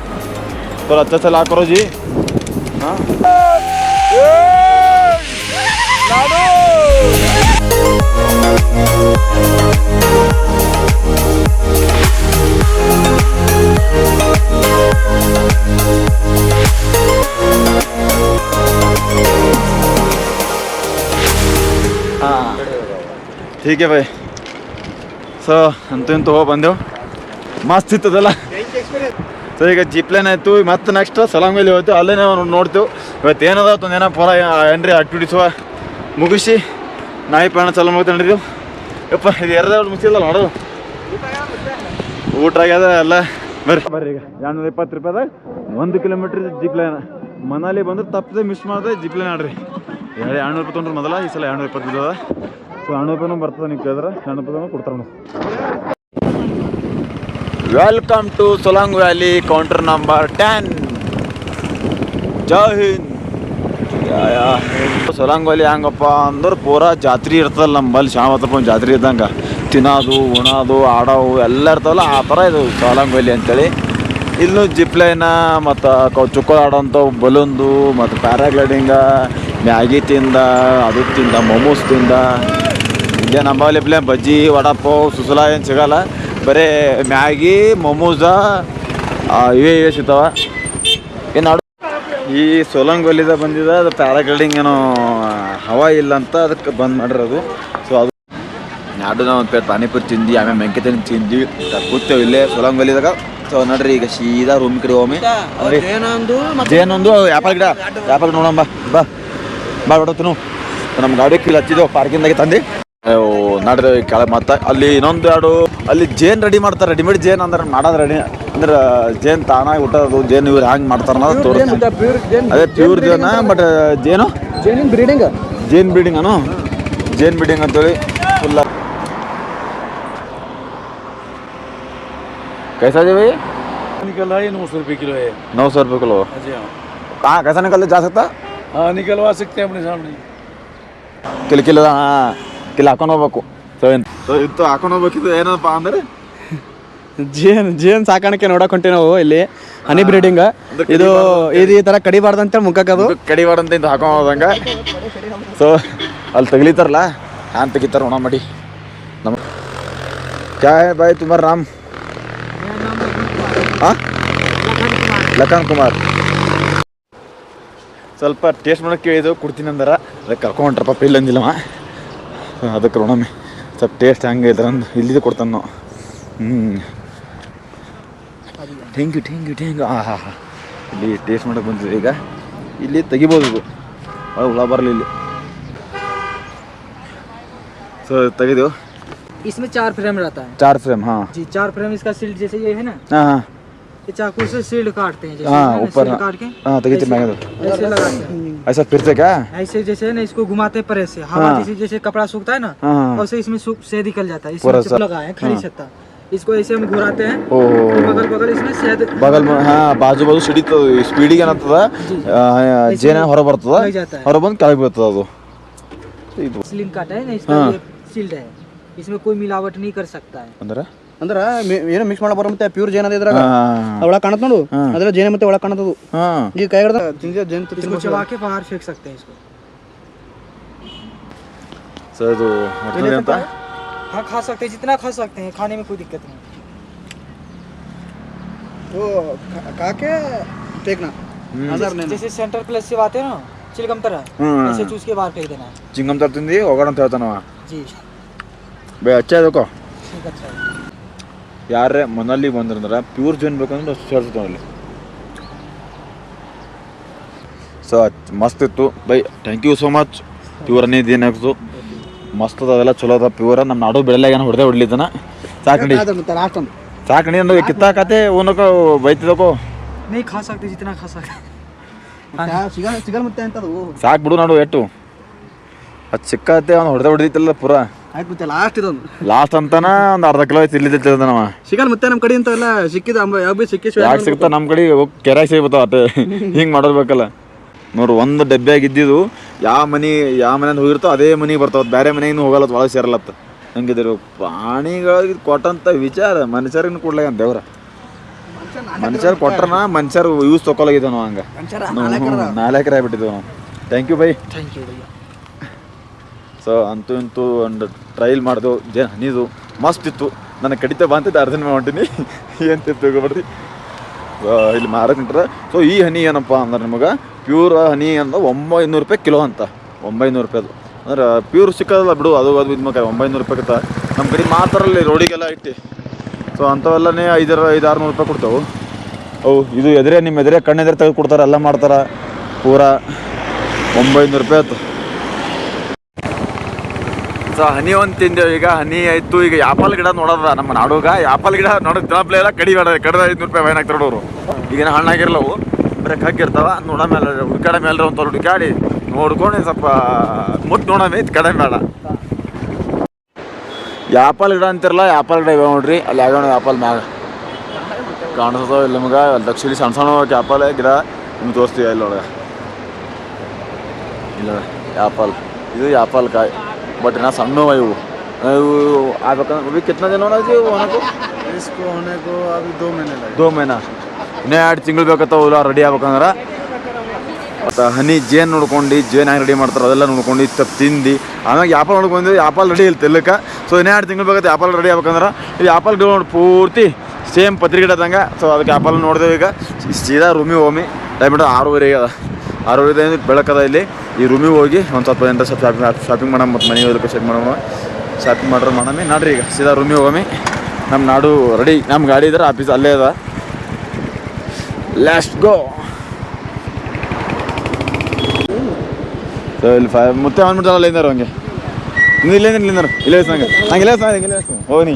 तो अच्छा चला करो जी हाँ ठीक है भाई ಸೊ ಅಂತೂ ಇಂತೂ ಹೋಗಿ ಬಂದೆವು. ಮಸ್ತ್ ಇತ್ತದಲ್ಲ? ಸೊ ಈಗ ಜಿಪ್ಲೈನ್ ಆಯ್ತು. ಮತ್ತೆ ನೆಕ್ಸ್ಟ್ ಸಲಾಂಗಲ್ಲಿ ಹೋಯ್ತು. ಅಲ್ಲೇ ನೋಡ್ತೇವೆ. ಇವತ್ತು ಏನದ ಒಂದು ಏನೋ ಪರ ಏನ್ರಿ ಆಕ್ಟಿವಿಟೀಸ್ ಮುಗಿಸಿ. ನಾಯಿ ಪ್ರಯಾಣ ಚಲೋ ಮಾಡ್ತಾ ಯಪ್ಪ, ಇದು ಎರಡೇ ಮುಗಿಸಿಲ್ಲ ನೋಡೋದು. ಊಟ ಆಗ್ಯದ ಎಲ್ಲ. ಬರ್ರಿ. ಬರ್ರಿ ಈಗ. ಎರಡ್ನೂರ ಇಪ್ಪತ್ತು ರೂಪಾಯಿದಾಗ ಒಂದು ಕಿಲೋಮೀಟ್ರ್ ಜಿಪ್ಲೈನ್ ಮನಾಲಿ ಬಂದ್ರೆ ತಪ್ಪದೆ ಮಿಸ್ ಮಾಡಿದ್ರೆ ಜಿಪ್ಲೈನ್ ಆಡ್ರಿ. ಎರಡು ಎರಡ್ನೂರು ರೂಪಾಯಿ ತೊಗೊಂಡ್ರೆ ಮೊದಲ, ಈ ಸಲ ಎರಡ್ನೂರ ಇಪ್ಪತ್ತು ಬಿದ್ದದ ಸೊ ಅಣ್ಣಪ್ಪನೂ ಬರ್ತದೆ ನೀವು ಕೇಳಿದ್ರೆ ಅಣ್ಣಪ್ಪನೂ ಕೊಡ್ತಾರೆ welcome to Solang valley counter number ten Jai Hind Solang valley ಹೆಂಗಪ್ಪ ಅಂದ್ರೆ ಪೂರಾ ಜಾತ್ರೆ ಇರ್ತದಲ್ಲ ನಮ್ಮಲ್ಲಿ ಶಾಮತಪ್ಪ ಜಾತ್ರೆ ಇದ್ದಂಗೆ. ತಿನ್ನೋದು, ಉಣೋದು ಆಡೋವು ಎಲ್ಲ ಇರ್ತಾವಲ್ಲ ಆ ಥರ ಇದು ಸೊಲಾಂಗ್ ವ್ಯಾಲಿ ಅಂತೇಳಿ. ಇಲ್ಲೂ ಜಿಪ್ಲೈನ ಮತ್ತು ಕೌ ಚುಕ್ಕಲ್ ಆಡೋಂಥವು ಬಲೂನ್ದು, ಮತ್ತು ಪ್ಯಾರಾಗ್ಲೈಡಿಂಗ ಮ್ಯಾಗಿ ತಿಂದ, ಅದು ತಿಂದ ಮೊಮೋಸ್ ತಿಂದ. ಇಲ್ಲೇ ನಂಬಲ್ಲಿ ಪ್ಲೇ ಬಜ್ಜಿ ವಡಾಪಾವ್ ಸುಸಲ ಏನು ಸಿಗಲ್ಲ. ಬರೀ ಮ್ಯಾಗಿ ಮೊಮೋಸ ಇವೇ ಇವೇ ಸಿಗ್ತಾವ. ಏನು ಆಡು ಈ ಸೋಲಂಗ್ ವಲಿದ ಬಂದಿದ ಅದು ಪ್ಯಾರಾಗ್ಲೈಡಿಂಗ್ ಏನೋ ಹವಾ ಇಲ್ಲ ಅಂತ ಅದಕ್ಕೆ ಬಂದ್ ಮಾಡಿರೋದು. ಸೊ ಅದು ನಾಡು ನಾವು ಒಂದು ಪ್ಲೇಟ್ ಪಾನಿಪುರಿ ತಿಂದು ಆಮೇಲೆ ಮೆಂಕೆ ತಿಂದು ತಿಂದ್ವಿ ಕೂತೇವೆ ಇಲ್ಲೇ ಸೋಲಂಗ್ ವ್ಯಾಲಿದಾಗ ಸೊ ನೋಡ್ರಿ ಈಗ ಸೀದಾ ರೂಮ್ ಕಡೆ ಹೋಮಿ ಅಂದ್ರೆ ಏನೊಂದು ವ್ಯಾಪಾರ ಗಿಡ ವ್ಯಾಪಾರ ನೋಡೋಣ ಬಾ. ಬಾ ಬಾ ಹೊಡೋತನು ನಮ್ಮ ಗಾಡಿ ಕೀಲ್ ಹಚ್ಚಿದ್ದೆವು ಪಾರ್ಕಿಂದಾಗೆ ತಂದು. ನಡ್ದೆ ಕೆಳಗೆ ಮತ್ತೆ ಅಲ್ಲಿ ಇನ್ನೊಂದು ಎರಡು ಅಲ್ಲಿ ಜೇನ್ ರೆಡಿ ಮಾಡ್ತಾರೆ ರೆಡಿಮೇಡ್ ಜೇನ್ ಅಂದ್ರೆ ಮಾಡೋದು ರೆಡಿ ಅಂದ್ರೆ ಜೇನ್ ತಾನಾಗಿ ಹುಟ್ಟೋದು ಜೇನ್ ಇವ್ರು ಹ್ಯಾಂಗೆ ಮಾಡ್ತಾರ ಅನ್ನೋದು ತೋರಿಸ್ತೀನಿ ಪ್ಯೂರ್ ಜೇನ್ ಅದೇ ಪ್ಯೂರ್ ಜೇನ ಬಟ್ ಜೇನು ಜೇನಿನ ಬ್ರೀಡಿಂಗ್ ಜೇನ್ ಬ್ರೀಡಿಂಗ್ ಅನು ಜೇನ್ ಬ್ರೀಡಿಂಗ್ ಅಂತೇಳಿ ಫುಲ್ಲ कैसा जी भाई निकल रहा है नौ सौ रुपये किलो है नौ सौ रुपये किलो हाँ जी हाँ कहाँ कैसा निकल जा सकता हाँ निकलवा सकते हैं अपने सामने ಕಿಲ ಕಿಲ ಹಾಂ ಕಿಲ ಹಾಕೊಂಡು ಹೋಗ್ಬೇಕು. ಸೊ ಇತ್ತು ಹಾಕೊಂಡು ಹೋಗ್ಬೇಕಿದ್ದು ಏನಪ್ಪ ಅಂದ್ರೆ? ಜೇನ್ ಜೇನ್ ಸಾಕಾಣಿಕೆ ನೋಡಕ್ ಹೊಂಟಿ ನಾವು ಇಲ್ಲಿ. ಹನಿ ಬ್ರೀಡಿಂಗ್ ಇದು ಇದು ಈ ತರ ಕಡಿಬಾರ್ದಂತ ಮುಖಕ್ಕದು ಕಡಿಬಾರ್ದಂತ ಇಂತ ಹಾಕೊಂಡು ಹೋದಂಗ. ಸೊ ಅಲ್ಲಿ ತಗಲಿತಾರಲ್ಲ ಹ್ಯಾನ್ ತೆಗಿತಾರ ಒಣ ಮಾಡಿ. ನಮ್ಮ ಕ್ಯಾ ಬಾಯ್ ತುಂಬ ರಾಮ್? ಹಾಂ ಲಖನ್ ಕುಮಾರ್. ಸ್ವಲ್ಪ ಟೇಸ್ಟ್ ಮಾಡಕ್ಕೆ ಕೇಳಿದ್ದು ಕೊಡ್ತೀನಿ ಅಂದಾರ. ಅದಕ್ಕೆ ಕರ್ಕೊಂಡ್ರಪ್ಪ ಇಲ್ಲ ಅಂದಿಲ್ಲವ. ಅದಕ್ಕೆ ನೋಡಮ್ಮೆ ಸ್ವಲ್ಪ ಟೇಸ್ಟ್ ಹೆಂಗೆ ಇದ್ರ ಅಂದ್ ಇಲ್ಲಿದೆ ಕೊಡ್ತಾನೆ ನಾವು ಹ್ಞೂ thank you thank you thank you ಹಾಂ ಹಾಂ ಹಾಂ ಇಲ್ಲಿ ಟೇಸ್ಟ್ ಮಾಡೋಕೆ ಬಂದಿದೆ ಈಗ ಇಲ್ಲಿ ತೆಗಿಬೋದು ಇದು ಒಳಗೆ ಹುಳ ಬರಲಿ ಇಲ್ಲಿ ಸೊ ತೆಗೆದು इसमें चार फ्रेम रहता है ಚಾರ್ ಫ್ರೇಮ್ ಹಾಂ जी चार फ्रेम इसका सील्ड जैसे ये है ना ಹಾಂ ಹಾಂ ये चाकू से सील्ड काटते हैं जैसे हाँ ऊपर हाँ, हाँ तो कितने ऐसे तो- लगाते हैं ऐसा फिर से क्या? ऐसे जैसे ना इसको घुमाते पर ऐसे हवा हाँ। जैसे जैसे कपड़ा सूखता है ना हाँ, हाँ। और से इसमें सूख से निकल जाता है। इसमें लगा है खरीद सकता इसको ऐसे हम घुराते हैं बगल बगल इसमें सेद बगल में हाँ बाजू बाजू सीढ़ी तो स्पीडी का नाता तो था। जेना हरो बरता था। हरो बंद काले बरता था तो। स्लिम काटा है ना इसका सील्ड है। इसमें कोई मिलावट नहीं कर सकता है। अंदर ಅಂದ್ರ ಮಿ- ಏನು ಮಿಕ್ಸ್ ಮಾಡಬಾರ ಮತ್ತೆ ಪ್ಯೂರ್ ಜೇನ್ ಅದ ಇದ್ರಾಗ ಹಾಂ ಒಳಗೆ ಕಾಣತ್ ನೋಡು ಹಾಂ. ಅದ್ರ ಜೇನ್ ಮತ್ತೆ ಒಳಗೆ ಕಾಣತದು ಹಾಂ ಈ ಕೈ ಹಿಡ್ದ ಜೇನ್ इसको चबा के बाहर फेंक सकते हैं इसको ಸೊ ಇದು ಮೊಟ್ಟೆ ಅಂತ हाँ खा सकते हैं जितना खा सकते हैं खाने में कोई दिक्कत नहीं ಕಾಕೆ ಟೇಕ್ನ जैसे सेंटर प्लस से आते हैं ना चिलगम तरह हम्म। ऐसे चूस के बाहर फेंक देना है ಚಿಂಗಮ್ ತರ್ತಿಂದು ಹೋಗೋಣ ಅಂತ ಹೇಳ್ತಾನವ जी ಬೇ ಹಚ್ಚ ಅದಕ್ಕೋ ठीक अच्छा है ಯಾರೇ ಮನಲ್ಲಿ ಬಂದ್ರಂದ್ರೆ ಪ್ಯೂರ್ ಜೀವನ ಬೇಕಂದ್ರೆ ಸೇರಿಸ್ತಾವೆ ಅಲ್ಲಿ ಸೊ ಮಸ್ತ್ ಇತ್ತು. Bye thank you so much pure ಅನ್ನಿದ್ದು ಏನಾಗ್ತು ಮಸ್ತ್ ಅದೆಲ್ಲ ಚಲೋ ಅದ ಪ್ಯೂರ್ ನಮ್ಮ ನಾಡು ಏನ ಹೊಡೆದೇ ಹೊಡ್ಲಿದ್ದ ಸಾಕಣಿ ಸಾಕಣಿ ಅಂದ್ರೆ ಕಿತ್ತಾಕತೆ ಉನಕ ಬೈತಿದಕೋ ನೀ ಖಾಸ್ ಆಗ್ತಿ ಜಿತ್ತಿನ ಖಾಸ್ ಆಗ್ತಿ. ಸಾಕ್ ಬಿಡು ನಾಡು ಎಟ್ಟು. ಅದು ಸಿಕ್ಕತ್ತೆ ಅವ್ನು ಹೊಡೆದೇ ಹೊಡೆದಿತ್ತಲ್ಲ ಪೂರಾ. ಲಾಸ್ಟ್ ಇದೊಂದು. ಅಂತಾನ ಒಂದು ಅರ್ಧ ಕಿಲೋ ಐತಿ ಇಲ್ಲಿ ಸಿಗಲ್ಲ ಮತ್ತೆ ನಮ್ಮ ಕಡೆ ಇಂಥವೆಲ್ಲ ಸಿಕ್ಕಿದ ಯಾವ ಸಿಕ್ಕಿ ಯಾಕೆ ಸಿಗ್ತಾ ನಮ್ಮ ಕಡೆ ಕೆರೆ ಸಿಗ್ಬಿಡ್ತಾವ ಅಟ್ಟೆ. *laughs* ಹಿಂಗೆ ಮಾಡೋದ್ಬೇಕಲ್ಲ ನೋಡ್ರಿ ಒಂದು ಡಬ್ಬ್ಯಾಗ ಇದ್ದಿದ್ದು ಯಾವ ಮನೆ ಯಾವ ಮನೆಯಿಂದ ಹೋಗಿರ್ತೋ ಅದೇ ಮನೆಗೆ ಬರ್ತಾವ. ಬೇರೆ ಮನೆಗೂ ಹೋಗಲ್ಲ ಒಳಗೆ ಸೇರಲತ್ತ ಹಂಗಿದ್ರು ಪ್ರಾಣಿಗಳಿಗೆ ಕೊಟ್ಟಂಥ ವಿಚಾರ ಮನುಷ್ಯರಿಗೂ ಕೊಡ್ಲಾಗ ದೇವ್ರ. ಮನುಷ್ಯರು ಕೊಟ್ರನ ಮನುಷ್ಯರು ಯೂಸ್ ತೊಗೊಲಾಗಿದ್ದೇವೆ ನಾವು ಹಂಗೆ ನಾಲ್ಕರ ಆಗ್ಬಿಟ್ಟಿದ್ದೇವೆ ನಾವು thank you bye thank you so ಅಂತೂ ಇಂತೂ ಒಂದು ಟ್ರೈಲ್ ಮಾಡಿದು ಜೇನು ಹನಿದು ಮಸ್ತ್ ಇತ್ತು. ನನಗೆ ಕಡಿತ ಬಾ ಅಂತಿದ್ದೆ, ಅರ್ಧನ ಹೊಂಟೀನಿ *laughs* ಏನು ತಿಳ್ಕೊಬೇಡ್ರಿ ಇಲ್ಲಿ ಮಾರಕಂಟ್ರ ಸೊ ಈ ಹನಿ ಏನಪ್ಪ ಅಂದ್ರೆ ನಿಮಗೆ ಪ್ಯೂರ್ ಹನಿ ಅಂದ್ರೆ ಒಂಬೈನೂರು ರೂಪಾಯಿ ಕಿಲೋ ಅಂತ. ಒಂಬೈನೂರು ರೂಪಾಯಿ ಅದು. ಅಂದ್ರೆ ಪ್ಯೂರ್ ಸಿಕ್ಕದಲ್ಲ ಬಿಡು, ಅದು ಅದು ಇದು ಮಗ ಒಂಬೈನೂರು ರೂಪಾಯಿ ಕತ್ತ ನಮ್ಮ ಕಡೆ ಮಾತಾರಲ್ಲಿ ರೋಡಿಗೆಲ್ಲ ಇಟ್ಟು ಸೊ ಅಂಥವೆಲ್ಲನೇ ಐದರ ಐದು ಆರುನೂರು ರೂಪಾಯಿ ಕೊಡ್ತಾವೆ. ಅವು ಇದು ಎದುರೇ ನಿಮ್ಮ ಎದುರೇ ಕಣ್ಣೆದ್ರೆ ತೆಗೆದು ಕೊಡ್ತಾರೆ, ಎಲ್ಲ ಮಾಡ್ತಾರೆ. ಪೂರಾ ಒಂಬೈನೂರು ರೂಪಾಯಿ ಆಯ್ತು. ಸೊ ಹನಿ ಒಂದು ತಿಂದೇವು ಈಗ? ಹನಿ ಆಯಿತು. ಈಗ ಆಪಲ್ ಗಿಡ ನೋಡೋದ ನಮ್ಮ ನಾಡುಗ. ಆಪಲ್ ಗಿಡ ನೋಡೋದು ತಿನ್ನಪ್ಲೆ ಎಲ್ಲ ಕಡಿ ಬೇಡ. ಕಡ್ದ ಐದುನೂರು ರೂಪಾಯಿ ವೈನ್ ಹಾಕ್ತಾರೆ ಅವರು ಈಗಿನ ಹಣ್ಣಾಗಿರ್ಲವು ಬರೀ ಕಗ್ಗಿರ್ತಾವ ನೋಡ ಮೇಲೆ ಹುಡುಕಾಡ ಮೇಲೆ ಒಂದು ಹುಡುಕಾಡಿ ನೋಡ್ಕೊಂಡು ಸ್ವಲ್ಪ ಮುಟ್ಟು ನೋಡಮಿ ಇದು ಕಡಿಮೆ ಬೇಡ. ಆಪಲ್ ಗಿಡ ಅಂತಿರಲ್ಲ ಆಪಲ್ ಗಿಡ ಇವೆ ನೋಡ್ರಿ. ಅಲ್ಲಿ ಯಾವ ಆಪಲ್ ಮ್ಯಾಗ ಕಾಣಿಸ್ತಾವ ಇಲ್ಲಿ ನಮ್ಗೆ? ಅಲ್ಲಿ ದಕ್ಷಿಣ ಸಣ್ಣ ಸಣ್ಣ ಆಪಲ್ ಗಿಡ ನಿಮ್ಗೆ ತೋರಿಸ್ತೀವಿ. ಇಲ್ಲಿ ನೋಡ ಇಲ್ಲ ಆಪಲ್ ಇದು ಆಪಲ್ ಕಾಯಿ. ಬಟ್ ನಾ सामने ಇವು. ಇವು ಆಗ್ಬೇಕಂದ್ರೆ कितना दिन होना चाहिए वहाँ को इसको ಎರಡು ತಿಂಗಳು ಬೇಕತ್ತ ಇಲ್ಲ ರೆಡಿ ಆಗ್ಬೇಕಂದ್ರೆ? ಮತ್ತು ಹನಿ ಜೇನು ನೋಡ್ಕೊಂಡು ಜೇನು ಹೆಂಗೆ ರೆಡಿ ಮಾಡ್ತಾರೆ ಅದೆಲ್ಲ ನೋಡ್ಕೊಂಡು ತಪ್ಪು ತಿಂದು ಆಮೇಲೆ ಯಾಪಲ್ ನೋಡ್ಕೊಂಡು ಯಾಪಲ್ ರೆಡಿ ಇಲ್ಲ ತಿಲ್ಲಕ್ಕೆ ಸೊ ಇನ್ನೂ ಎರಡು ತಿಂಗಳು ಬೇಕತ್ತೆ ಯಾಪಲ್ ರೆಡಿ ಆಗ್ಬೇಕಂದ್ರೆ. ಇದು ಯಾಪಲ್ ಗಿಡ ನೋಡಿ ಪೂರ್ತಿ ಸೇಮ್ ಪತ್ರಿಕೆ ಇಡದಂಗೆ ಸೊ ಅದಕ್ಕೆ ಆ್ಯಪಲ್ ನೋಡಿದೆ ಈಗ. ಸೀದಾ ರೂಮಿ ಹೋಮಿ ಟೈಮ್ ಆರೂವರೆಗೆ ಅದ ಆರೂವರೆ ಬೆಳಕದ ಇಲ್ಲಿ ಈ ರೂಮಿಗೆ ಹೋಗಿ ಒಂದು ಸ್ವಲ್ಪ ಎಂಟು ಸ್ವಲ್ಪ ಶಾಪಿಂಗ್ ಶಾಪಿಂಗ್ ಮಾಡೋಣ ಮತ್ತು ಮನೆ ಹೋಗ್ಲಿಕ್ಕೆ ಚೆಕ್ ಮಾಡೋಣ. ಶಾಪಿಂಗ್ ಮಾಡ್ರೆ ಮಾಡಮಿ ನಾಡ್ರಿ ಈಗ ಸೀದಾ ರೂಮಿಗೆ ಹೋಗಮಿ. ನಮ್ಮ ನಾಡು ರೆಡಿ ನಮ್ಮ ಗಾಡಿ ಇದ್ರೆ ಆಫೀಸ್ ಅಲ್ಲೇ ಅದ. ಲಾಸ್ಟ್ ಗೋ ಸೊ ಇಲ್ಲಿ ಫೈ ಮುತ್ತೆ ಅಲ್ಲಿ ಇದ್ದಾರೆ ಹಂಗೆ. ಇಲ್ಲೇ ಇಲ್ಲಿಂದ ಇಲ್ಲೇ ಹಂಗೆ. ಹಂಗೆ ಇಲ್ಲ ಇಲ್ಲೇ ಇಲ್ಲ ಹೋಗಿ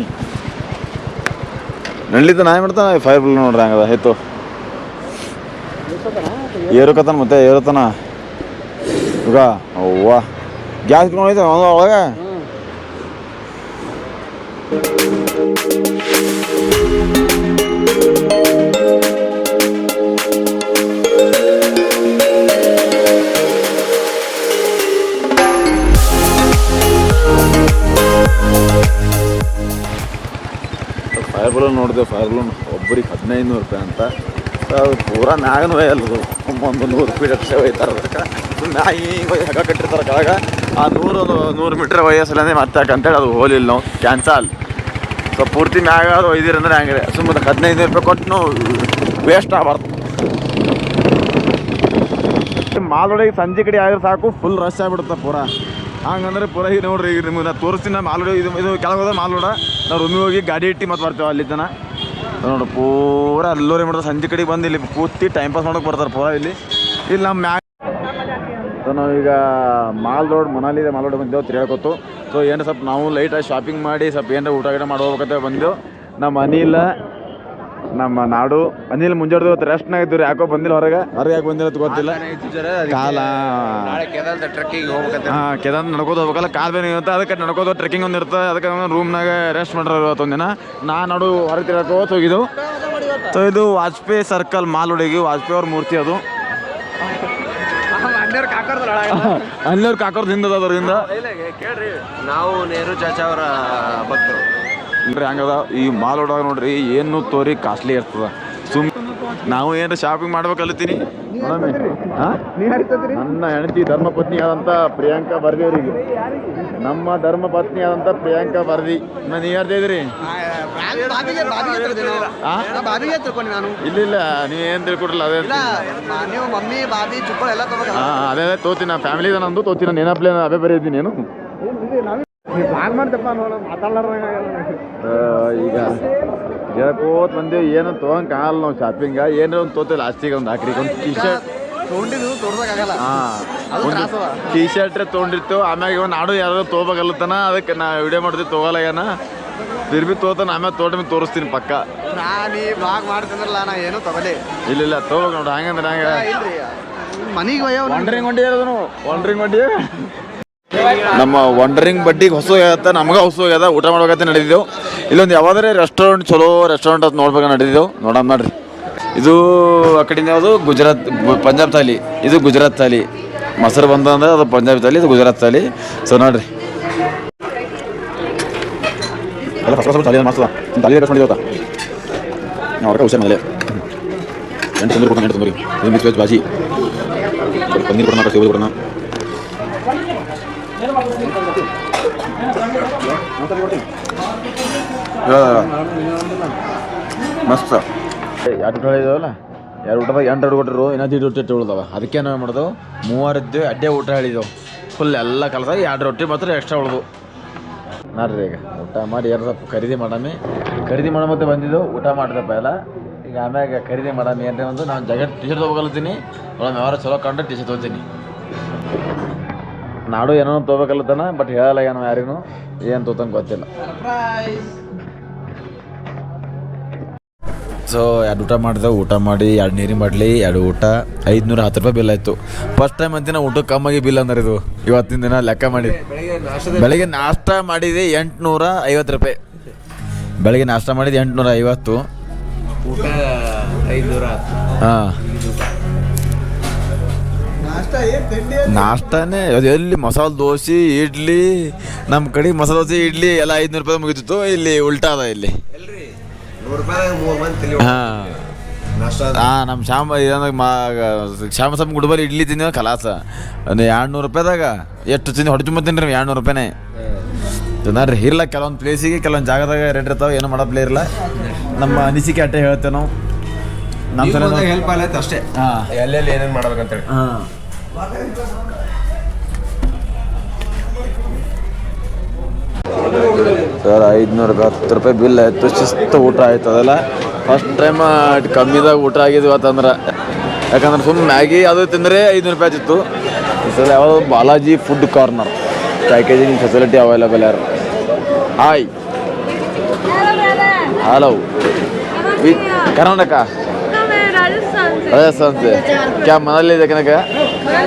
ನಡ್ಲಿತ್ತ ನಾ ಮಾಡ್ತಾನೆ ಫೈರ್ ಬಿಲ್ ನೋಡ್ರಿ ಹಂಗದ ಹೆತ್ತು ಏರುಕತನ ಮತ್ತೆ ಏರುತ್ತಾನ ಈಗ ಅವ್ವ. ಗ್ಯಾಸ್ ಇಟ್ಕೊಂಡೈತೆ ಒಳಗೆ. ಫೈರ್ ಬಲೂನ್ ನೋಡಿದೆ, ಫೈರ್ ಬಲೂನ್ ಒಬ್ಬರಿಗೆ ಹದಿನೈದು ನೂರು ರೂಪಾಯಿ ಅಂತ. ಪೂರಾ ಮ್ಯಾಗನ ಒಯ್ಯಲ್ಲದು ಒಂದು ನೂರು ಫೀಟ್ ಅಷ್ಟೇ ಒಯ್ತಾರೆ ಅದಕ್ಕೆ ಮ್ಯಾಗ ಹಗ ಕಟ್ಟಿರ್ತಾರೆ ಕೆಳಗೆ, ಆ ನೂರು ನೂರು ಮೀಟ್ರ್ ವಯಸ್ಸಲ್ಲೇ ಮತ್ತೆ ಅಂತೇಳಿ ಅದು ಹೋಲಿಲ್ಲ ನಾವು. ಕ್ಯಾನ್ಸಲ್ ಸೊ ಪೂರ್ತಿ ಮ್ಯಾಗ ಅದು ಒಯ್ದಿರಂದ್ರೆ ಹಂಗೆ. ಸುಮ್ಮನೆ ಹದಿನೈದು ರೂಪಾಯಿ ಕೊಟ್ಟು ವೇಸ್ಟ್ ಆಗಬಾರ್ದು. ಮಾಲೊಳಗೆ ಸಂಜೆ ಕಡೆ ಆಗಿದ್ರೆ ಸಾಕು ಫುಲ್ ರಶ್ ಆಗಿಬಿಡುತ್ತೆ ಪೂರಾ. ಹಂಗಂದ್ರೆ ಪೂರ ಈಗ ನೋಡ್ರಿ ಈಗ ನಿಮ್ಗೆ ನಾ ತೋರಿಸ್ತೀನಿ ಮಾಲೋಡ, ಇದು ಇದು ಕೆಳಗೆ ಹೋದ್ರೆ ಮಾಲೋಡ. ನಾವು ರೂಮಿಗೆ ಹೋಗಿ ಗಾಡಿ ಇಟ್ಟು ಮತ್ತೆ ಬರ್ತೇವೆ ಅಲ್ಲಿ ತನ ನೋಡ್ರಿ ಪೂರ ಅಲ್ಲೋರಿ ಮಾಡ್ತಾರೆ ಸಂಜೆ ಕಡೆಗೆ ಬಂದು ಇಲ್ಲಿ ಕೂತಿ ಟೈಮ್ ಪಾಸ್ ಮಾಡೋಕೆ ಬರ್ತಾರೆ ಪೂರ ಇಲ್ಲಿ. ಇಲ್ಲಿ ನಮ್ಮ ಮ್ಯಾಗ ಸೊ ನಾವೀಗ mall road, Manali mall road ಬಂದೇವು ತಿರ್ಗಾಕೊತ್ತು ಸೊ ಏನು ಸ್ವಲ್ಪ ನಾವು ಲೈಟಾಗಿ ಶಾಪಿಂಗ್ ಮಾಡಿ, ಸ್ವಲ್ಪ ಏನಾರ ಊಟ ಗಿಟ ಮಾಡಿ ಹೋಗ್ಬೇಕಂತ ಬಂದೆವು ನಮ್ಮ ಅನಿಲ್ ನಮ್ಮ ನಾಡು. ಅನಿಲ್ ಮುಂಜಾನೆ ಇವತ್ತು ರೆಸ್ಟ್ನಾಗ ಇದ್ದು ಯಾಕೋ ಬಂದಿಲ್ಲ ಹೊರಗೆ? ಹೊರಗೆ ಯಾಕೆ ಬಂದಿಲ್ಲ ಅಂತ ಗೊತ್ತಿಲ್ಲ. ಕಾಲ. ಟ್ರಕ್ಕಿಂಗ್ ಹೋಗ್ಬೇಕಂತ. ಹಾಂ ಕೇದಾರ್ ನಡ್ಕೋದು ಹೋಗ್ಬೇಕಲ್ಲ. ಕಾಲ್ ಬೇನೆ ಇರುತ್ತೆ. ಅದಕ್ಕೆ ನಡ್ಕೋದು ಟ್ರೆಕ್ಕಿಂಗ್ ಒಂದು ಇರುತ್ತೆ. ಅದಕ್ಕೆ ರೂಮ್ನಾಗ ರೆಸ್ಟ್ ಮಾಡ್ರ ಇವತ್ತು ಒಂದಿನ. ನಾ ನಡು ಹೊರಗೆ ತಿರ್ಗಾಕೋತ ಹೋಗಿದ್ದು. ಸೊ ಇದು ವಾಜಪೇಯಿ ಸರ್ಕಲ್ ಮಾಲ್ ಹುಡುಗಿ ವಾಜಪೇಯಿ ಅವ್ರ ಮೂರ್ತಿ ಅದು. ಅಲ್ಲಿಯವ್ರು ಕಾಕೋರ್ದು *laughs* ಹಿಂದದ ಅದರಿಂದ ಕೇಳ್ರಿ. ನಾವು ನೆಹರು ಚಾಚಾ ಅವರ ಭಕ್ತರು. ಇಲ್ರಿ ಹಂಗದ ಈ ಮಾಲ್ ಒಳಗೆ ನೋಡ್ರಿ ಏನು ತೋರಿ ಕಾಸ್ಟ್ಲಿ ಇರ್ತದ. ಸುಮ್ ನಾವು ಏನಾರ ಶಾಪಿಂಗ್ ಮಾಡ್ಬೇಕು ಕಲಿತೀನಿ ನನ್ನ ಹೆಂಡತಿ ಧರ್ಮಪತ್ನಿ ಆದಂತ ಪ್ರಿಯಾಂಕಾ ಬರ್ದಿ ಅವರಿಗೆ. ನಮ್ಮ ಧರ್ಮಪತ್ನಿ ಆದಂತ ಪ್ರಿಯಾಂಕಾ ಬರ್ದಿ. ನಾನು ಯಾರ್ದು ಇದ್ರಿ? ಇಲ್ಲ ಇಲ್ಲ ಇಲ್ಲ ಏನ್ ತಿಳ್ಕೊಡ್ರಲ್ಲ ಅದೇ ಇಲ್ಲ ನೀವು ಮಮ್ಮಿ ಬಾಬಿ ಎಲ್ಲ ಅದೇ ಅದೇ ತೋತಿನ ನಾ ಫ್ಯಾಮಿಲಿ ನಂದು ತೋತಿನ ನಾನು ಅದೇ ಬರೀತೀನಿ ಏನು ಹಾಗೆ ಮಾಡ್ತಪ್ಪ ನೋಡ ಮಾತಾಡ್ಲಾರ್ದಂಗ ಆ, ಈಗ ಹೇಳ್ಕೋತ ಬಂದೇವು ಏನು ತೊಗೊಂಡ್ ಕಾಣಲ್ಲ ನಾವು ಶಾಪಿಂಗ ಏನೋ ಒಂದು ತೋತಿಲ್ಲ ಲಾಸ್ಟಿಗೆ ಒಂದು ಹಾಕ್ರಿ ಒಂದು ಟಿ ಶರ್ಟ್ ಹಾಂ. ಟಿ ಶರ್ಟ್ ತೊಗೊಂಡಿರ್ತೇವೆ ಆಮ್ಯಾಗ ಇವ ನಾಡು ಯಾರು ತೊಗೋಬೇಕಲ್ಲತನ ಅದಕ್ಕೆ ನಾ ವಿಡಿಯೋ ಮಾಡ್ತೀವಿ ತೊಗೊಲಾಗನ ಫಿರ್ ಬಿ ತೋತಾನ ಆಮ್ಯಾಗ ತೋಟ ಮೇಲೆ ತೋರಿಸ್ತೀನಿ ಪಕ್ಕ. ನಾನು ನೀ ಬ್ಲಾಗ್ ಮಾಡ್ತಂದ್ರಲ್ಲ ನಾ ಏನು ತಗೊಲಿ. ಇಲ್ಲ ಇಲ್ಲ ತೊಗೋಬೇಕು ನೋಡ್ರಿ ಹಂಗಂದ್ರೆ ಹಂಗೆ. ಮನಿಗೆ ಇರೋದು ವಂಡ್ರಿಂಗ್ ಬಂಡಿ ನಮ್ಮ ವಂಡರಿಂಗ್ ಬಡ್ಡಿಗೆ ಹೊಸ ಹೋಗ್ಯದ, ನಮಗೆ ಹೊಸ ಹೋಗ್ಯದ, ಊಟ ಮಾಡ್ಬೇಕಂತ ನಡೆದಿದ್ದೆವು. ಇಲ್ಲೊಂದು ಯಾವ್ದಾರೆ ರೆಸ್ಟೋರೆಂಟ್ ಚಲೋ ರೆಸ್ಟೋರೆಂಟ್ ಅಂತ ನೋಡ್ಬೇಕು ನಡೆದಿದ್ದೆವು. ನೋಡೋಣ ನೋಡ್ರಿ. ಇದು ಆ ಕಡೆಯಿಂದ ಯಾವುದು? ಗುಜರಾತ್ ಪಂಜಾಬ್ ಥಾಲಿ. ಇದು ಗುಜರಾತ್ ತಾಲಿ ಮೊಸರು ಬಂದಂದ್ರೆ ಅದು ಪಂಜಾಬ್ ಥಾಲಿ, ಇದು ಗುಜರಾತ್ ತಾಲಿ ಸೊ ನೋಡ್ರಿ. ಎಲ್ಲ ಫಸ್ಟ್ ಕ್ಲಾಸ್ ಮಸ್ತ್ ಎರಡು ಊಟ ಹೇಳಿದಾವಲ್ಲ ಎರಡು ಊಟದಾಗ ಎಂಟು ಎರಡು ಕೊಟ್ಟರು ಇನ್ನೊಂದು ಊಟ ಉಳಿದಾವೆ ಅದಕ್ಕೆ ನಾವು ಮಾಡಿದೆವು ಮೂವರಿದ್ದು ಅಡ್ಡೇ ಊಟ ಹೇಳಿದೆವು ಫುಲ್ ಎಲ್ಲ ಕಲಸ ಎರಡು ರೊಟ್ಟಿ ಮಾತ್ರ ಎಕ್ಸ್ಟ್ರಾ ಉಳಿದು ನೋಡ್ರಿ ಈಗ ಊಟ ಮಾಡಿ ಎರಡು ಸ್ವಲ್ಪ ಖರೀದಿ ಮಾಡಮಿ ಖರೀದಿ ಮಾಡೋ ಮತ್ತೆ ಬಂದಿದ್ದು ಊಟ ಮಾಡಿದಪ್ಪ ಎಲ್ಲ ಈಗ ಆಮ್ಯಾಗ ಖರೀದಿ ಮಾಡಮಿ ಏನೇ ಒಂದು ನಾನು ಜಗತ್ ಟಿ ಶರ್ಟ್ ಒಳಗೆ ವ್ಯವಹಾರ ಚಲೋ ಕಂಡು ಟೀಚರ್ ಶರ್ಟ್ ತೊಗೋತೀನಿ ನಾಡು ಏನೋ ತೊಗೋಬೇಕಲ್ಲತ್ತಾನ ಬಟ್ ಹೇಳಲ್ಲ ಏನೋ ಯಾರಿಗೂ. ಏನು ತೊಗೊತಾನ ಗೊತ್ತಿಲ್ಲ. ಸೊ ಎರಡು ಊಟ ಮಾಡಿದೆ ಊಟ ಮಾಡಿ ಎರಡು ನೀರಿನ ಮಾಡಲಿ ಎರಡು ಊಟ ಐದುನೂರ ಹತ್ತು ರೂಪಾಯಿ ಬಿಲ್ ಆಯಿತು. ಫಸ್ಟ್ ಟೈಮ್ ಅಂತಿನ ಊಟಕ್ಕೆ ಕಮ್ಮಾಗಿ ಬಿಲ್ ಅಂದ್ರೆ ಇದು. ಇವತ್ತಿನ ದಿನ ಲೆಕ್ಕ ಮಾಡಿ. ಬೆಳಗ್ಗೆ ನಾಷ್ಟ ಮಾಡಿದೆ ಎಂಟುನೂರ ಐವತ್ತು ರೂಪಾಯಿ. ಬೆಳಗ್ಗೆ ನಾಷ್ಟ ಮಾಡಿದ್ದು ಎಂಟುನೂರ ಐವತ್ತು. ಊಟ ಐದುನೂರ ಹಾಂ. ನಾಷ್ಟಾನೇ. ಅದು ಎಲ್ಲಿ ಮಸಾಲೆ ದೋಸೆ ಇಡ್ಲಿ ನಮ್ಮ ಕಡೆ ಮಸಾಲ ದೋಸೆ ಇಡ್ಲಿ ಎಲ್ಲ ಐದುನೂರು ರೂಪಾಯಿ ಮುಗಿತಿತ್ತು. ಇಲ್ಲಿ ಉಲ್ಟಾ ಅದ ಇಲ್ಲಿ. ಹಾಂ. ಹಾಂ ನಮ್ಮ ಶ್ಯಾಮ ಶ್ಯಾಮ ಸಮ್ ಗುಡ್ಬಲ್ ಇಡ್ಲಿ ತಿನ್ನೋ ಕಲಾಸ ಒಂದು ಎರಡು ನೂರು ರೂಪಾಯಿದಾಗ ಎಷ್ಟು ತಿಂದು ಹೊಡೆ ತುಂಬ ತಿನ್ರಿ ಎರಡು ನೂರು ರೂಪಾಯಿನೇ. ನೋಡ್ರಿ ಇರಲ್ಲ ಕೆಲವೊಂದು ಪ್ಲೇಸಿಗೆ ಕೆಲವೊಂದು ಜಾಗದಾಗ ರೇಟ್ ಇರ್ತಾವೆ ಏನು ಮಾಡೋ ಪ್ಲೇ ಇರಲ್ಲ ನಮ್ಮ ಅನಿಸಿಕೆ ಅಟ್ಟೆ ಹೇಳ್ತೇವೆ ನಾವು. ನಮ್ಮ ಹೆಲ್ಪ್ ಆಗತ್ತೆ ಅಷ್ಟೇ. ಹಾಂ. ಎಲ್ಲೆಲ್ಲಿ ಏನೇನು ಮಾಡ್ಬೇಕಂತೇಳಿ. ಹಾಂ. ಸರ್ ಐದುನೂರ ಹತ್ತು ರೂಪಾಯಿ ಬಿಲ್ ಆಯಿತು. ಶಿಸ್ತು ಊಟ ಆಯ್ತು ಅದೆಲ್ಲ. ಫಸ್ಟ್ ಟೈಮ್ ಕಮ್ಮಿದಾಗ ಊಟ ಆಗಿದ್ವಿ ಅಂತಂದ್ರೆ. ಯಾಕಂದ್ರೆ ಸುಮ್ಮನೆ ಮ್ಯಾಗಿ ಅದು ತಿಂದರೆ ಐದುನೂರು ರೂಪಾಯಿ ಇತ್ತು ಸರ್ ಯಾವುದು Balaji food corner. Packaging facility available ಯಾರು? Hi hello with Karnataka? Rajasthan ಕ್ಯಾ ಮನೇಲಿ ಇದೆ ಕನಕ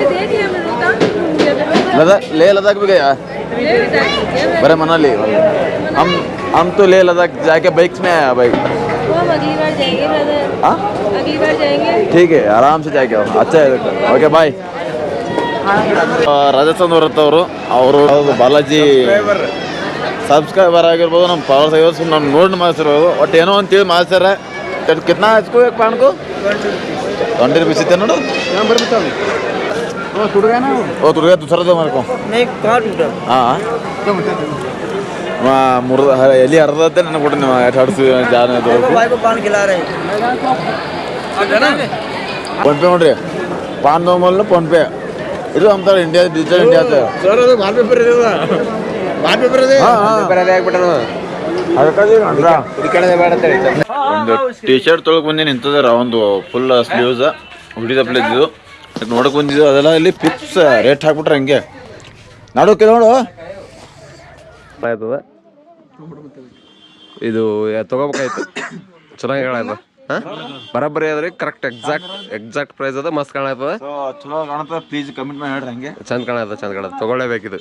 क्या मनाली देखने का मैंने देख लिया मैं रुका हूँ लद्दाख लेह लद्दाख भी गया ले जाएंगे बड़े मनाली हम हम तो लेह लद्दाख जाके बाइक्स में आया बाइक वो हम अगली बार जाएंगे ब्रदर हाँ अगली बार जाएंगे ठीक है आराम से जाके आओ अच्छा है ಓಕೆ ಬಾಯ್ ರಾಜಸ್ಥಾನ ಬರುತ್ತವರು ಅವರು ಬಾಲಾಜಿ ಸಬ್ಸ್ಕ್ರೈಬರ್ ಆಗಿರ್ಬೋದು ನಮ್ಮ ಪವರ್ ಆಗಿರ್ಬೋದು ನಮ್ಮ ನೋಡಿ ಮಾಡಿಸಿರ್ಬೋದು ಒಟ್ಟು ಏನೋ ಅಂತೇಳಿ ಮಾಡಿಸ್ಯಾರ ಕಿತ್ನಾ ಹಚ್ಕೋ ಪಾಣ್ಕು ಟ್ವೆಂಟಿ ರುಪೀಸ್ ಇತ್ತೆ ನೋಡು ಓ ತುರ್ಗ ದುಸರದ ಮಾಡ್ಕೊ ಹಾಂ ಮುರ್ದ ಎಲ್ಲಿ ಅರ್ಧತ್ತೆ ನನಗೆ ಕೊಟ್ಟು ನೀವು ಜಾನ ಫೋನ್ ಪೇ ನೋಡ್ರಿ ಪಾನ್ ನೋಮಲ್ ಫೋನ್ ಪೇ. ಇದು ಅಂತಾರೆ India digital India ball paper ball ಅದೇ ಒಂದು ಟಿ ಶರ್ಟ್ ತೊಳಕ್ ಬಂದು ನಿಂತದಾರ ಒಂದು ಫುಲ್ ಸ್ಲೀವ್ಸ್ ಹುಡಿದ ಪ್ಲೇಸ್ ಇದು. ನೋಡಕ್ ಬಂದಿದ್ದು ಅದೆಲ್ಲ ಇಲ್ಲಿ ಫಿಕ್ಸ್ ರೇಟ್ ಹಾಕ್ಬಿಟ್ರೆ ಹಂಗೆ. ನಡೋಕೆ ನೋಡು. ಆಯ್ತದ ಇದು ತಗೋಬೇಕಾಯ್ತು. ಚೆನ್ನಾಗಿ ಹೇಳಾಯ್ತು ಬರಬ್ಬರಿ ಆದ್ರೆ ಕರೆಕ್ಟ್ ಎಕ್ಸಾಕ್ಟ್ ಎಕ್ಸಾಕ್ಟ್ ಪ್ರೈಸ್ ಅದ ಮಸ್ತ್ ಕಾಣಾಯ್ತದ ಸೊ ಚಲೋ ಕಾಣುತ್ತೆ ಪ್ಲೀಸ್ ಕಮೆಂಟ್ ಮಾಡಿ ಹೇಳ್ರಿ ಹಂಗೆ. ಚಂದ ಕಾಣದ ಚಂದ ಕಾಣದ ತಗೊಳ್ಳೇಬೇಕಿದು.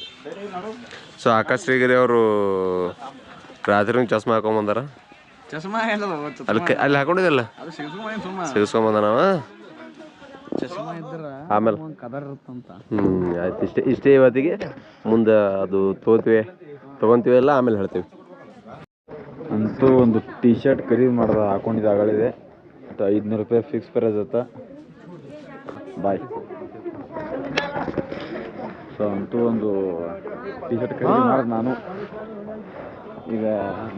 ಸೊ ಆಕಾಶ್ ಶ್ರೀಗಿರಿ ಅವರು ರಾತ್ರಿ ಚಸ್ಮಾ ಹಾಕೊಂಬಂದಾರ ಅಲ್ಲಿ ಚಸ್ಮಾ ಅಲ್ಲಿ ಹಾಕೊಂಡಿದ್ದಲ್ಲ ಸಿಗಿಸ್ಕೊಂಬಂದನವ ಆಮೇಲೆ. ಹ್ಮ್ ಆಯ್ತು. ಇಷ್ಟೇ ಇಷ್ಟೇ ಇವತ್ತಿಗೆ. ಮುಂದೆ ಅದು ತಗೋತೀವಿ ತಗೊಂತೀವಿ ಎಲ್ಲ ಆಮೇಲೆ ಹೇಳ್ತೀವಿ. ಅಂತೂ ಒಂದು ಟಿ ಶರ್ಟ್ ಖರೀದಿ ಮಾಡ್ದ ಹಾಕೊಂಡಿದ್ದು ಆಗಲಿದೆ. ಮತ್ತು ಐದುನೂರು ರೂಪಾಯಿ ಫಿಕ್ಸ್ ಪ್ರೈಸ್ ಅತ್ತ. ಬಾಯ್ ಸೊ ಅಂತೂ ಒಂದು ಟಿ ಶರ್ಟ್ ಖರೀದಿ ಮಾಡಿದೆ ನಾನು. ಈಗ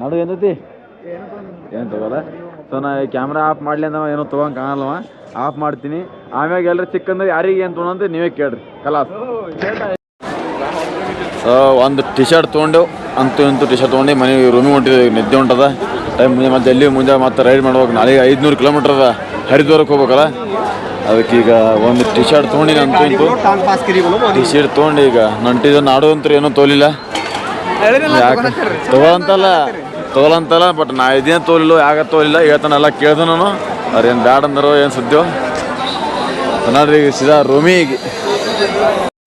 ನಡು ಏನೈತಿ ಏನು ತಗೋಲ್ಲ ಸೊ ನಾ ಕ್ಯಾಮ್ರಾ ಆಫ್ ಮಾಡಲಿ ಅಂದವ ಏನೋ ತೊಗೊಂಡು ಕಾಣಲ್ವ ಆಫ್ ಮಾಡ್ತೀನಿ. ಆಮ್ಯಾಗ ಎಲ್ಲರೂ ಚಿಕ್ಕಂದ್ರೆ ಯಾರಿಗೆ ಏನು ತೊಗೊಂಡು ನೀವೇ ಕೇಳ್ರಿ. ಕಲಾಸ್. ಒಂದು ಟಿ ಶರ್ಟ್ ತೊಗೊಂಡು ಅಂತೂ ಇಂತೂ ಟಿ ಶರ್ಟ್ ತೊಗೊಂಡು ಮನೆ ರೂಮಿ ಹೊಂಟಿದ್ದೆ ನಿದ್ದೆ ಹೊಂಟದ ಟೈಮ್ ಮುಂದೆ ಮತ್ತೆ ಎಲ್ಲಿ ಮುಂದೆ ಮತ್ತೆ ರೈಡ್ ಮಾಡ್ಬೇಕು. ನಾಳೆ ಐದುನೂರು ಕಿಲೋಮೀಟರ್ ಅದ. ಹರಿದ್ವಾರಕ್ಕೆ ಹೋಗ್ಬೇಕಲ್ಲ? ಅದಕ್ಕೆ ಈಗ ಒಂದು ಟಿ ಶರ್ಟ್ ತೊಗೊಂಡು ಅಂತೂ ಇಂತೂ. ಟಿ ಶರ್ಟ್ ತೊಗೊಂಡು ಈಗ. ನಂಟಿದ ನಾಡು ಅಂತ ಏನೂ ತೋಲಿಲ್ಲ. ಯಾಕೆ? ತಗೊಳಂತಲ್ಲ ತಗೊಳಂತಲ್ಲ ಬಟ್ ನಾ ಇದೇನು ತೋಲಿಲ್ಲ ಯಾಕ ತೋಲಿಲ್ಲ, ಹೇಳ್ತಾನೆಲ್ಲ, ಕೇಳ್ದು ನಾನು. ಅವ್ರು ಏನು ಬ್ಯಾಡ ಅಂದರು, ಏನು ಸುದ್ದಿಯೋ ನೋಡ್ರಿ ಸೀದಾ ರೂಮಿಗೆ.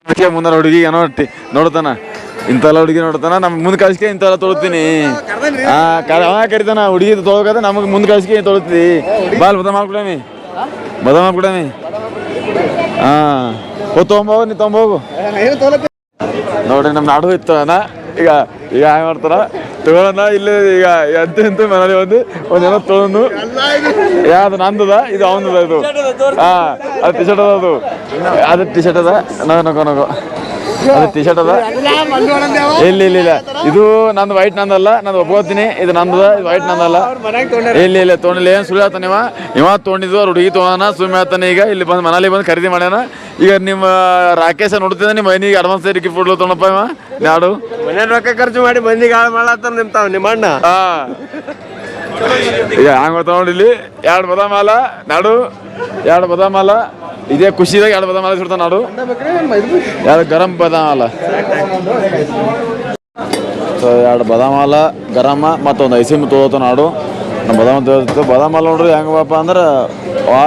ಅದಕ್ಕೆ ಮುಂದೆ ಹುಡುಗಿ ಏನೋ ನೋಡ್ತಾನ. ಇಂಥೆಲ್ಲ ಹುಡುಗಿ ನೋಡ್ತಾನ. ನಮ್ಗೆ ಮುಂದೆ ಕಳ್ಸಿಕೆ, ಇಂಥೆಲ್ಲ ತೊಳ್ತೀನಿ. ಹಾಂ ಕರಿತಾನ, ಹುಡುಗಿ ತೊಳ್ಕದ ನಮಗೆ ಮುಂದೆ ಕಳ್ಸಿಕೆ ತೊಳ್ತಿ. ಬಾಲ್ ಬದ ಮಾಡ್ಕೊಡಮಿ. ಬದ ಮಾಡ್ಕೊಡಮಿ. ಹಾಂ ಓ ತೊಗೊಂಬೋಗು ನೀ ತೊಗೊಂಬೋಗು ನೋಡ್ರಿ ನಮ್ಮ ನಾಡು ಇತ್ತು ಅಣ್ಣ. ಈಗ ಈಗ ಹ್ಯಾಂಗ ಮಾಡ್ತಾರ? ತಗೊಳ್ಳೋಣ ಇಲ್ಲಿ ಈಗ ಎಂತ ಎಂತ ಮನೇಲಿ ಒಂದು ಒಂದೇನೋ ತೊಗೊಂಡು. ಯಾವ್ದು ನಂದದ ಇದು ಅವನದ ಇದು ಹಾ ಅದು ಟಿ ಶರ್ಟ್ ಅದ ಅದು. ಅದು ಟಿ ಶರ್ಟ್ ಅದ ನಗೋ ನಗೋ ನಗೋ. ಅದು ಟಿ ಶರ್ಟ್ ಅದ? ಇಲ್ಲ ಇಲ್ಲ ಇಲ್ಲ ಇದು ನಂದು ವೈಟ್ ನಂದಲ್ಲ ನಂದು ಒಪ್ಕೋತೀನಿ ಇದು ನಂದು ಇದು ವೈಟ್ ನಂದಲ್ಲ. ಇಲ್ಲ ಇಲ್ಲ ತೊಂಡಿಲ್ಲ ಏನು ಸುಳ್ಳು ಹೇಳ್ತಾನೆ ಇವ? ಇವ ತೊಗೊಂಡಿದ್ದು ಅವ್ರ ಹುಡುಗಿ ತೊಗೋಣ ಸುಮ್ಮನೆ ಹೇಳ್ತಾನೆ. ಈಗ ಇಲ್ಲಿ ಬಂದು ಮನೇಲಿ ಬಂದು ಖರೀದಿ ಮಾಡ್ಯಾನ. ಈಗ ನಿಮ್ಮ ರಾಕೇಶ ನೋಡ್ತಿದ್ದ ನಿಮ್ಮ ಮನೆಗೆ ಅಡ್ವಾನ್ಸ್ ಗಿಫ್ಟ್ ಕೊಡ್ಲು ತೊಗೊಂಡಪ್ಪ ಇವ? ಯಾಡು? ಮನೆ ರೊಕ್ಕ ಖರ್ಚು ಮಾಡಿ ಮಂದಿಗೆ ಹಾಳು ಮಾಡತ್ತಾರ ನಿಮ್ ತಾವ್ ನಿಮ್ಮ ಅಣ್ಣ. ಹಾ. ಈಗ ನೋಡಿ ಇಲ್ಲಿ. ಎರಡು ಬದಾಮ ಅಲ್ಲ ನಾಡು. ಎರಡು ಬದಾಮ ಅಲ್ಲ ಇದೇ ಖುಷಿದಾಗ ಎರಡು ಬದಾಮ ಅಲ್ಲ ನಾಡು. ಎರಡು ಗರಂ ಬದಾಮ ಅಲ್ಲ ಸೊ ಎರಡು ಬದಾಮ ಅಲ್ಲ ಗರಮ ಮತ್ತೊಂದು ಐಸಿಮ್ ತೊಗೋತ ನಾಡು. ನಮ್ಮ ಬದಾಮ ತೊಗೊಳ್ತು ಬದಾಮ ಅಲ್ಲ ನೋಡ್ರಿ ಹೆಂಗಪ್ಪ ಅಂದ್ರೆ, ವಾ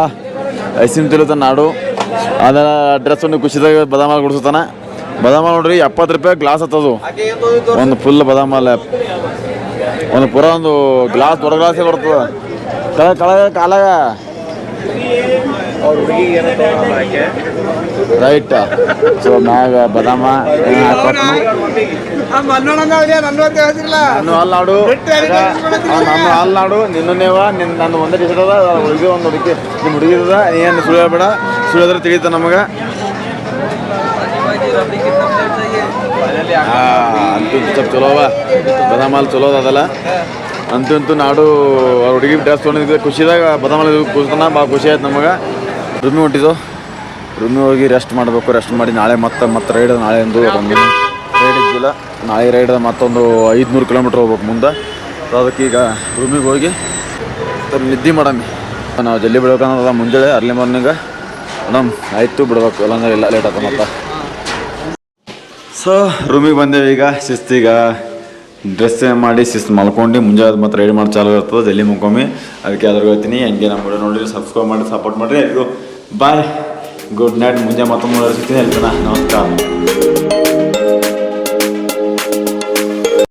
ಐಸಿಮ್ ತಿಳಿತ ನಾಡು. ಅದರ ಡ್ರೆಸ್ ಒಂದು ಖುಷಿದಾಗ ಬದಾಮ ಅಲ್ಲಿ ಗುಡಿಸ್ತಾನೆ ಬದಾಮ ನೋಡ್ರಿ ಎಪ್ಪತ್ತು ರೂಪಾಯಿ ಗ್ಲಾಸ್ ಹತ್ತದು. ಒಂದು ಫುಲ್ ಬದಾಮ ಹಾಲು ಒಂದು ಪೂರ ಒಂದು ಗ್ಲಾಸ್ ದೊಡ್ಡ ಗ್ಲಾಸೇ ಬರ್ತದ. ಕಳೆ ಕೆಳಗೆ ಕಾಲಾಗ. ರೈಟ್ ಸೊ ಮ್ಯಾಗ ಬದಾಮ ನಾನು ಹಾಲು ನಾಡು. ನಾನು ಹಾಲು ನಾಡು. ನಿನ್ನೇವ ನಿನ್ನ ನನ್ನ ಒಂದೇ ಟಿ ಅದ ಹುಡುಗಿ ಒಂದು ಹುಡುಗಿ ನಿಮ್ಮ ಹುಡುಗಿ ಅದ ಏನು ಸುಳ್ಳು ಹೇಳ್ಬೇಡ. ಸುಳ್ಳು ತಿಳಿತ ನಮಗೆ. ಅಂತೂ ಇಂತೂ ಸ್ವಲ್ಪ ಚಲೋ ಅವ. ಬದಾಮಲ್ ಚಲೋ ಅದಲ್ಲ. ಅಂತೂ ಅಂತೂ ನಾಡು ಅವ್ರ ಹುಡುಗಿ ಡ್ರೆಸ್ ತೊಗೊಂಡಿದ್ದೆ. ಖುಷಿದಾಗ ಬದಾಮಲ್ ಕೂಸ್ತಾನ ಭಾಳ ಖುಷಿ ಆಯ್ತು ನಮಗೆ. ರೂಮಿ ಹೊಂಟಿದ್ದು. ರುಮಿ ಹೋಗಿ ರೆಸ್ಟ್ ಮಾಡಬೇಕು ರೆಸ್ಟ್ ಮಾಡಿ ನಾಳೆ ಮತ್ತೆ ಮತ್ತೆ ರೈಡ್ ನಾಳೆ ಒಂದು ರೈಡ್ ಇದ್ದಿಲ್ಲ. ನಾಳೆ ರೈಡ್ ಮತ್ತೊಂದು ಐದುನೂರು ಕಿಲೋಮೀಟ್ರ್ ಹೋಗ್ಬೇಕು ಮುಂದೆ. ಸೊ ಅದಕ್ಕೆ ಈಗ ರೂಮಿಗೆ ಹೋಗಿ ನಿದ್ದೆ ಮಾಡಮ್ಮಿ ನಾವು ಜಲ್ದಿ ಬಿಡ್ಬೇಕಂದ್ರೆ ಮುಂಜಾನೆ ಅರ್ಲಿ ಮಾರ್ನಿಂಗ ಮೇಡಮ್, ಆಯಿತು, ಬಿಡ್ಬೇಕು. ಇಲ್ಲಾಂದ್ರೆ ಇಲ್ಲ ಲೇಟ್ ಆಯ್ತು ಸೊ ರೂಮಿಗೆ ಬಂದೇವೆ ಈಗ, ಶಿಸ್ತೀಗ ಡ್ರೆಸ್ ಮಾಡಿ ಶಿಸ್ತು ಮಲ್ಕೊಂಡು ಮುಂಜಾನೆ ಮತ್ತು ರೆಡಿ ಮಾಡಿ ಚಾಲು ಇರ್ತದೆ ಜಲ್ಲಿ ಮುಕ್ಕೊಮ್ಮಿ ಅದಕ್ಕೆ ಅದ್ರ ಹೋಗ್ತೀನಿ ಹಂಗೆ ನಮ್ಮ ನೋಡಿರಿ ಸಬ್ಸ್ಕ್ರೈಬ್ ಮಾಡಿ ಸಪೋರ್ಟ್ ಮಾಡಿರಿ. ಎಲ್ಲರೂ ಬಾಯ್ ಗುಡ್ ನೈಟ್ ಮುಂಜಾನೆ ಮತ್ತೊಮ್ಮೆ ಸಿಗ್ತೀನಿ. ನಮಸ್ಕಾರ.